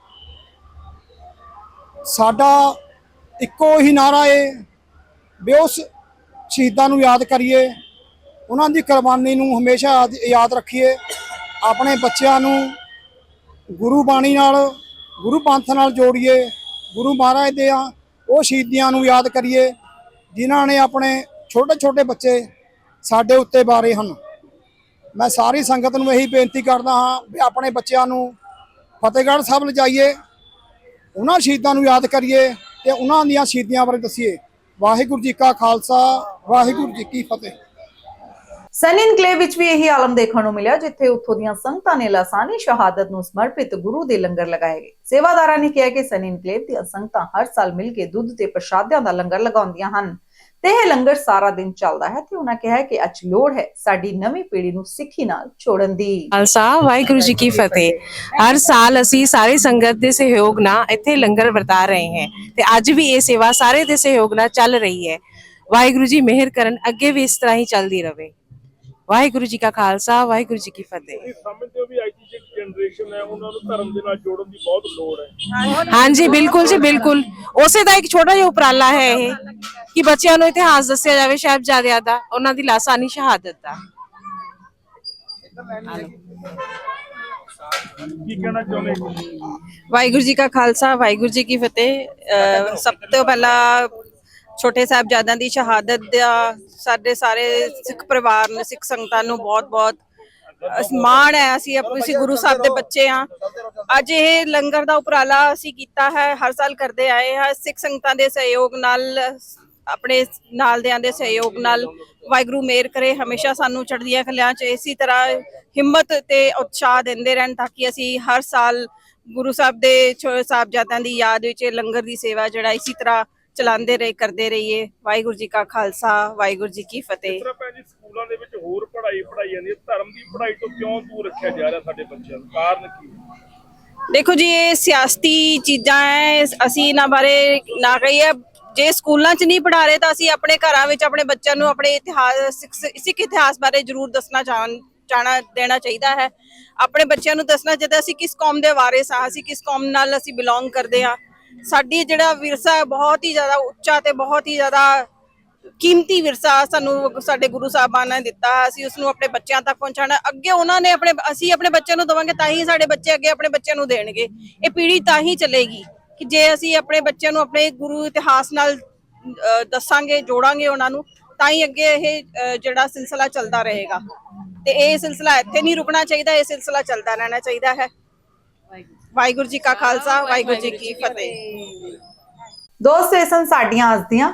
ਸਾਡਾ ਇੱਕੋ ਹੀ ਨਾਰਾ ਏ ਵੀ ਉਸ ਸ਼ਹੀਦਾਂ ਨੂੰ ਯਾਦ ਕਰੀਏ। ਉਹਨਾਂ ਦੀ ਕੁਰਬਾਨੀ ਨੂੰ ਹਮੇਸ਼ਾ ਯਾਦ- ਯਾਦ ਰੱਖੀਏ। ਆਪਣੇ ਬੱਚਿਆਂ ਨੂੰ ਗੁਰੂ ਬਾਣੀ ਨਾਲ, ਗੁਰੂ ਪੰਥ ਨਾਲ ਜੋੜੀਏ। ਗੁਰੂ ਮਹਾਰਾਜ ਦੇ ਆ, ਉਹ ਸ਼ਹੀਦੀਆਂ ਨੂੰ ਯਾਦ ਕਰੀਏ। ਜਿਨ੍ਹਾਂ ਨੇ ਆਪਣੇ ਛੋਟੇ ਛੋਟੇ ਬੱਚੇ ਸਾਡੇ ਉੱਤੇ ਬਾਰੇ ਹਨ। ਮੈਂ ਸਾਰੀ ਸੰਗਤ ਨੂੰ ਇਹੀ ਬੇਨਤੀ ਕਰਦਾ ਹਾਂ ਵੀ ਆਪਣੇ ਬੱਚਿਆਂ ਨੂੰ ਫਤਿਹਗੜ੍ਹ ਸਾਹਿਬ ਲਿਜਾਈਏ, ਉਹਨਾਂ ਸ਼ਹੀਦਾਂ ਨੂੰ ਯਾਦ ਕਰੀਏ ਤੇ ਉਹਨਾਂ ਦੀਆਂ ਸ਼ਹੀਦੀਆਂ ਬਾਰੇ ਦੱਸੀਏ। ਵਾਹਿਗੁਰੂ ਜੀ ਕਾ ਖਾਲਸਾ, ਵਾਹਿਗੁਰੂ ਜੀ ਕੀ ਫਤਿਹ। ਸਨ ਇਨਕਲੇਵ ਵਿੱਚ ਵੀ ਇਹੀ ਆਲਮ ਦੇਖਣ ਨੂੰ ਮਿਲਿਆ, ਜਿੱਥੇ ਉੱਥੋਂ ਦੀਆਂ ਸੰਗਤਾਂ ਨੇ ਲਾਸਾਨੀ ਸ਼ਹਾਦਤ ਨੂੰ ਸਮਰਪਿਤ ਗੁਰੂ ਦੇ ਲੰਗਰ ਲਗਾਏ ਗਏ। ਸੇਵਾਦਾਰਾਂ ਨੇ ਕਿਹਾ ਕਿ ਸਨ ਇਨਕਲੇਵ ਦੀਆਂ ਸੰਗਤਾਂ ਹਰ ਸਾਲ ਮਿਲ ਕੇ ਦੁੱਧ ਤੇ ਪ੍ਰਸ਼ਾਦਿਆਂ ਦਾ ਲੰਗਰ ਲਗਾਉਂਦੀਆਂ ਹਨ। ਤੇ ਇਹ ਲੰਗਰ ਸਾਰਾ ਦਿਨ ਚੱਲਦਾ ਹੈ ਤੇ ਉਹਨਾਂ ਕਿਹਾ ਕਿ ਅੱਜ ਲੋੜ ਹੈ ਸਾਡੀ ਨਵੀਂ ਪੀੜ੍ਹੀ ਨੂੰ ਸਿੱਖੀ ਨਾਲ ਜੋੜਨ ਦੀ। ਖਾਲਸਾ ਵਾਹਿਗੁਰੂ ਜੀ ਕੀ ਫਤਿਹ। ਹਰ ਸਾਲ ਅਸੀਂ ਸਾਰੇ ਸੰਗਤ ਦੇ ਸਹਿਯੋਗ ਨਾਲ ਇੱਥੇ ਲੰਗਰ ਵਰਤਾ ਰਹੇ ਹਾਂ ਤੇ ਅੱਜ ਵੀ ਇਹ ਸੇਵਾ ਸਾਰੇ ਦੇ ਸਹਿਯੋਗ ਨਾਲ ਚੱਲ ਰਹੀ ਹੈ। ਵਾਹਿਗੁਰੂ ਜੀ ਮਿਹਰ ਕਰਨ ਅੱਗੇ ਵੀ ਇਸ ਤਰ੍ਹਾਂ ਹੀ ਚੱਲਦੀ ਰਹੇ। ਵਾਹਿਗੁਰੂ ਜੀ ਕਾ ਖਾਲਸਾ ਵਾਹਿਗੁਰੂ ਜੀ ਕੀ ਫਤਿਹ। ਸਮਝਦੇ ਹੋ ਵੀ ਅੱਜ ਦੀ ਜਿਹੜੀ ਜਨਰੇਸ਼ਨ ਹੈ ਉਹਨਾਂ ਨੂੰ ਧਰਮ ਦੇ ਨਾਲ ਜੋੜਨ ਦੀ ਬਹੁਤ ਲੋੜ ਹੈ। ਹਾਂਜੀ ਬਿਲਕੁਲ ਜੀ ਬਿਲਕੁਲ। ਉਸੇ ਦਾ ਇੱਕ ਛੋਟਾ ਜਿਹਾ ਉਪਰਾਲਾ ਹੈ ਇਹ ਕਿ ਬੱਚਿਆਂ ਨੂੰ ਇਤਿਹਾਸ ਦੱਸਿਆ ਜਾਵੇ ਸਾਹਿਬਜ਼ਾਦਿਆਂ ਦਾ ਉਹਨਾਂ ਦੀ ਲਾਸਾਨੀ ਸ਼ਹਾਦਤ ਦਾ। ਕੀ ਕਹਿਣਾ ਚਾਹੁੰਦੇ ਵਾਹਿਗੁਰੂ ਜੀ ਕਾ ਖਾਲਸਾ ਵਾਹਿਗੁਰੂ ਜੀ ਕੀ ਫਤਿਹ। ਸਭ ਤੋਂ ਪਹਿਲਾਂ ਛੋਟੇ ਸਾਹਿਬਜ਼ਾਦਿਆਂ ਦੀ ਸ਼ਹਾਦਤ ਦਾ ਸਾਡੇ ਸਾਰੇ ਸਿੱਖ ਪਰਿਵਾਰ ਨੂੰ ਸਿੱਖ ਸੰਗਤਾਂ ਨੂੰ ਬਹੁਤ-ਬਹੁਤ ਮਾਣ ਹੈ, ਅਸੀਂ ਅਸੀਂ ਗੁਰੂ ਸਾਹਿਬ ਦੇ ਬੱਚੇ ਆ ਅੱਜ ਇਹ ਲੰਗਰ ਦਾ ਉਪਰਾਲਾ ਅਸੀਂ ਕੀਤਾ ਹੈ, ਹਰ ਸਾਲ ਕਰਦੇ ਆਏ ਹਾਂ। ਸਿੱਖ ਸੰਗਤਾਂ ਦੇ ਸਹਿਯੋਗ ਨਾਲ, ਆਪਣੇ ਨਾਲ ਦਿਆਂ ਦੇ ਸਹਿਯੋਗ ਨਾਲ ਵਾਹਿਗੁਰੂ ਮੇਰ ਕਰੇ, ਹਮੇਸ਼ਾ ਸਾਨੂੰ ਚੜ੍ਹਦੀਆਂ ਕਲਿਆਂ 'ਚ ਇਸੇ ਤਰ੍ਹਾਂ ਹਿੰਮਤ ਤੇ ਉਤਸ਼ਾਹ ਦਿੰਦੇ ਰਹਿਣ ਤਾਂ ਕਿ ਅਸੀਂ ਹਰ ਸਾਲ ਗੁਰੂ ਸਾਹਿਬ ਦੇ ਸਾਹਿਬਜ਼ਾਦਿਆਂ ਦੀ ਯਾਦ ਵਿੱਚ ਲੰਗਰ ਦੀ ਸੇਵਾ ਜਿਹੜਾ ਇਸੇ ਤਰ੍ਹਾਂ ਚਲਾਉਂਦੇ ਰਹੇ, ਕਰਦੇ ਰਹੀਏ। ਵਾਹਿਗੁਰੂ ਜੀ ਕਾ ਖਾਲਸਾ, ਵਾਹਿਗੁਰੂ ਜੀ ਕੀ ਫਤਿਹ। ਤਰ੍ਹਾਂ ਭੈਣ ਜੀ, ਸਕੂਲਾਂ ਦੇ ਵਿੱਚ ਹੋਰ ਪੜ੍ਹਾਈ ਪੜਾਈ ਜਾਂਦੀ ਹੈ। ਧਰਮ ਦੀ ਪੜ੍ਹਾਈ ਤੋਂ ਕਿਉਂ ਦੂਰ ਰੱਖਿਆ ਜਾ ਰਿਹਾ ਸਾਡੇ ਬੱਚਿਆਂ ਨੂੰ? ਕਾਰਨ ਕੀ ਹੈ? ਦੇਖੋ ਜੀ, ਇਹ ਸਿਆਸਤੀ ਚੀਜ਼ਾਂ ਹੈ ਅਸੀਂ ਇਹਨਾਂ ਬਾਰੇ ਨਾ ਕਹੀਏ। ਜੇ ਸਕੂਲਾਂ 'ਚ ਨਹੀਂ ਪੜ੍ਹਾ ਰਹੇ ਤਾਂ ਅਸੀਂ ਆਪਣੇ ਘਰਾਂ ਵਿੱਚ ਆਪਣੇ ਬੱਚਿਆਂ ਨੂੰ ਆਪਣੇ ਇਤਿਹਾਸ, ਸਿੱਖ- ਸਿੱਖ ਇਤਿਹਾਸ ਬਾਰੇ ਜ਼ਰੂਰ ਦੱਸਣਾ ਚਾਹਣ, ਚਾਹਣਾ, ਦੇਣਾ ਚਾਹੀਦਾ ਹੈ। ਆਪਣੇ ਬੱਚਿਆਂ ਨੂੰ ਦੱਸਣਾ ਚਾਹੀਦਾ ਅਸੀਂ ਕਿਸ ਕੌਮ ਦੇ ਵਾਰਿਸ ਹਾਂ, ਅਸੀਂ ਕਿਸ ਕੌਮ ਨਾਲ ਅਸੀਂ ਬਿਲੋਂਗ ਕਰਦੇ ਹਾਂ। ਸਾਡੀ ਜਿਹੜਾ ਵਿਰਸਾ ਹੈ, ਬਹੁਤ ਹੀ ਜ਼ਿਆਦਾ ਉੱਚਾ ਤੇ ਬਹੁਤ ਹੀ ਜ਼ਿਆਦਾ ਕੀਮਤੀ ਵਿਰਸਾ ਸਾਨੂੰ ਸਾਡੇ ਗੁਰੂ ਸਾਹਿਬਾਨ ਨੇ ਦਿੱਤਾ, ਅਸੀਂ ਉਸ ਨੂੰ ਆਪਣੇ ਬੱਚਿਆਂ ਤੱਕ ਪਹੁੰਚਾਉਣਾ, ਅੱਗੇ ਉਹਨਾਂ ਨੇ ਆਪਣੇ, ਅਸੀਂ ਆਪਣੇ ਬੱਚਿਆਂ ਨੂੰ ਦਵਾਂਗੇ ਤਾਂ ਹੀ ਸਾਡੇ ਬੱਚੇ ਅੱਗੇ ਆਪਣੇ ਬੱਚਿਆਂ ਨੂੰ ਦੇਣਗੇ। ਇਹ ਪੀੜ੍ਹੀ ਤਾਂ ਹੀ ਚੱਲੇਗੀ ਕਿ ਜੇ ਅਸੀਂ ਆਪਣੇ ਬੱਚਿਆਂ ਨੂੰ ਆਪਣੇ ਗੁਰੂ ਇਤਿਹਾਸ ਨਾਲ ਦੱਸਾਂਗੇ, ਜੋੜਾਂਗੇ ਉਹਨਾਂ ਨੂੰ, ਤਾਂ ਹੀ ਅੱਗੇ ਇਹ ਜਿਹੜਾ ਸਿਲਸਿਲਾ ਚੱਲਦਾ ਰਹੇਗਾ। ਤੇ ਇਹ ਸਿਲਸਿਲਾ ਇੱਥੇ ਨਹੀਂ ਰੁਕਣਾ ਚਾਹੀਦਾ, ਇਹ ਸਿਲਸਿਲਾ ਚੱਲਦਾ ਰਹਿਣਾ ਚਾਹੀਦਾ ਹੈ। ਵਾਹਿਗੁਰੂ ਜੀ ਕਾ ਖਾਲਸਾ, ਵਾਹਿਗੁਰੂ ਜੀ ਕੀ ਫਤਿਹ। ਦੋਸਤੋ, ਇਹ ਸਨ ਸਾਡੀਆਂ ਅੱਜ ਦੀਆਂ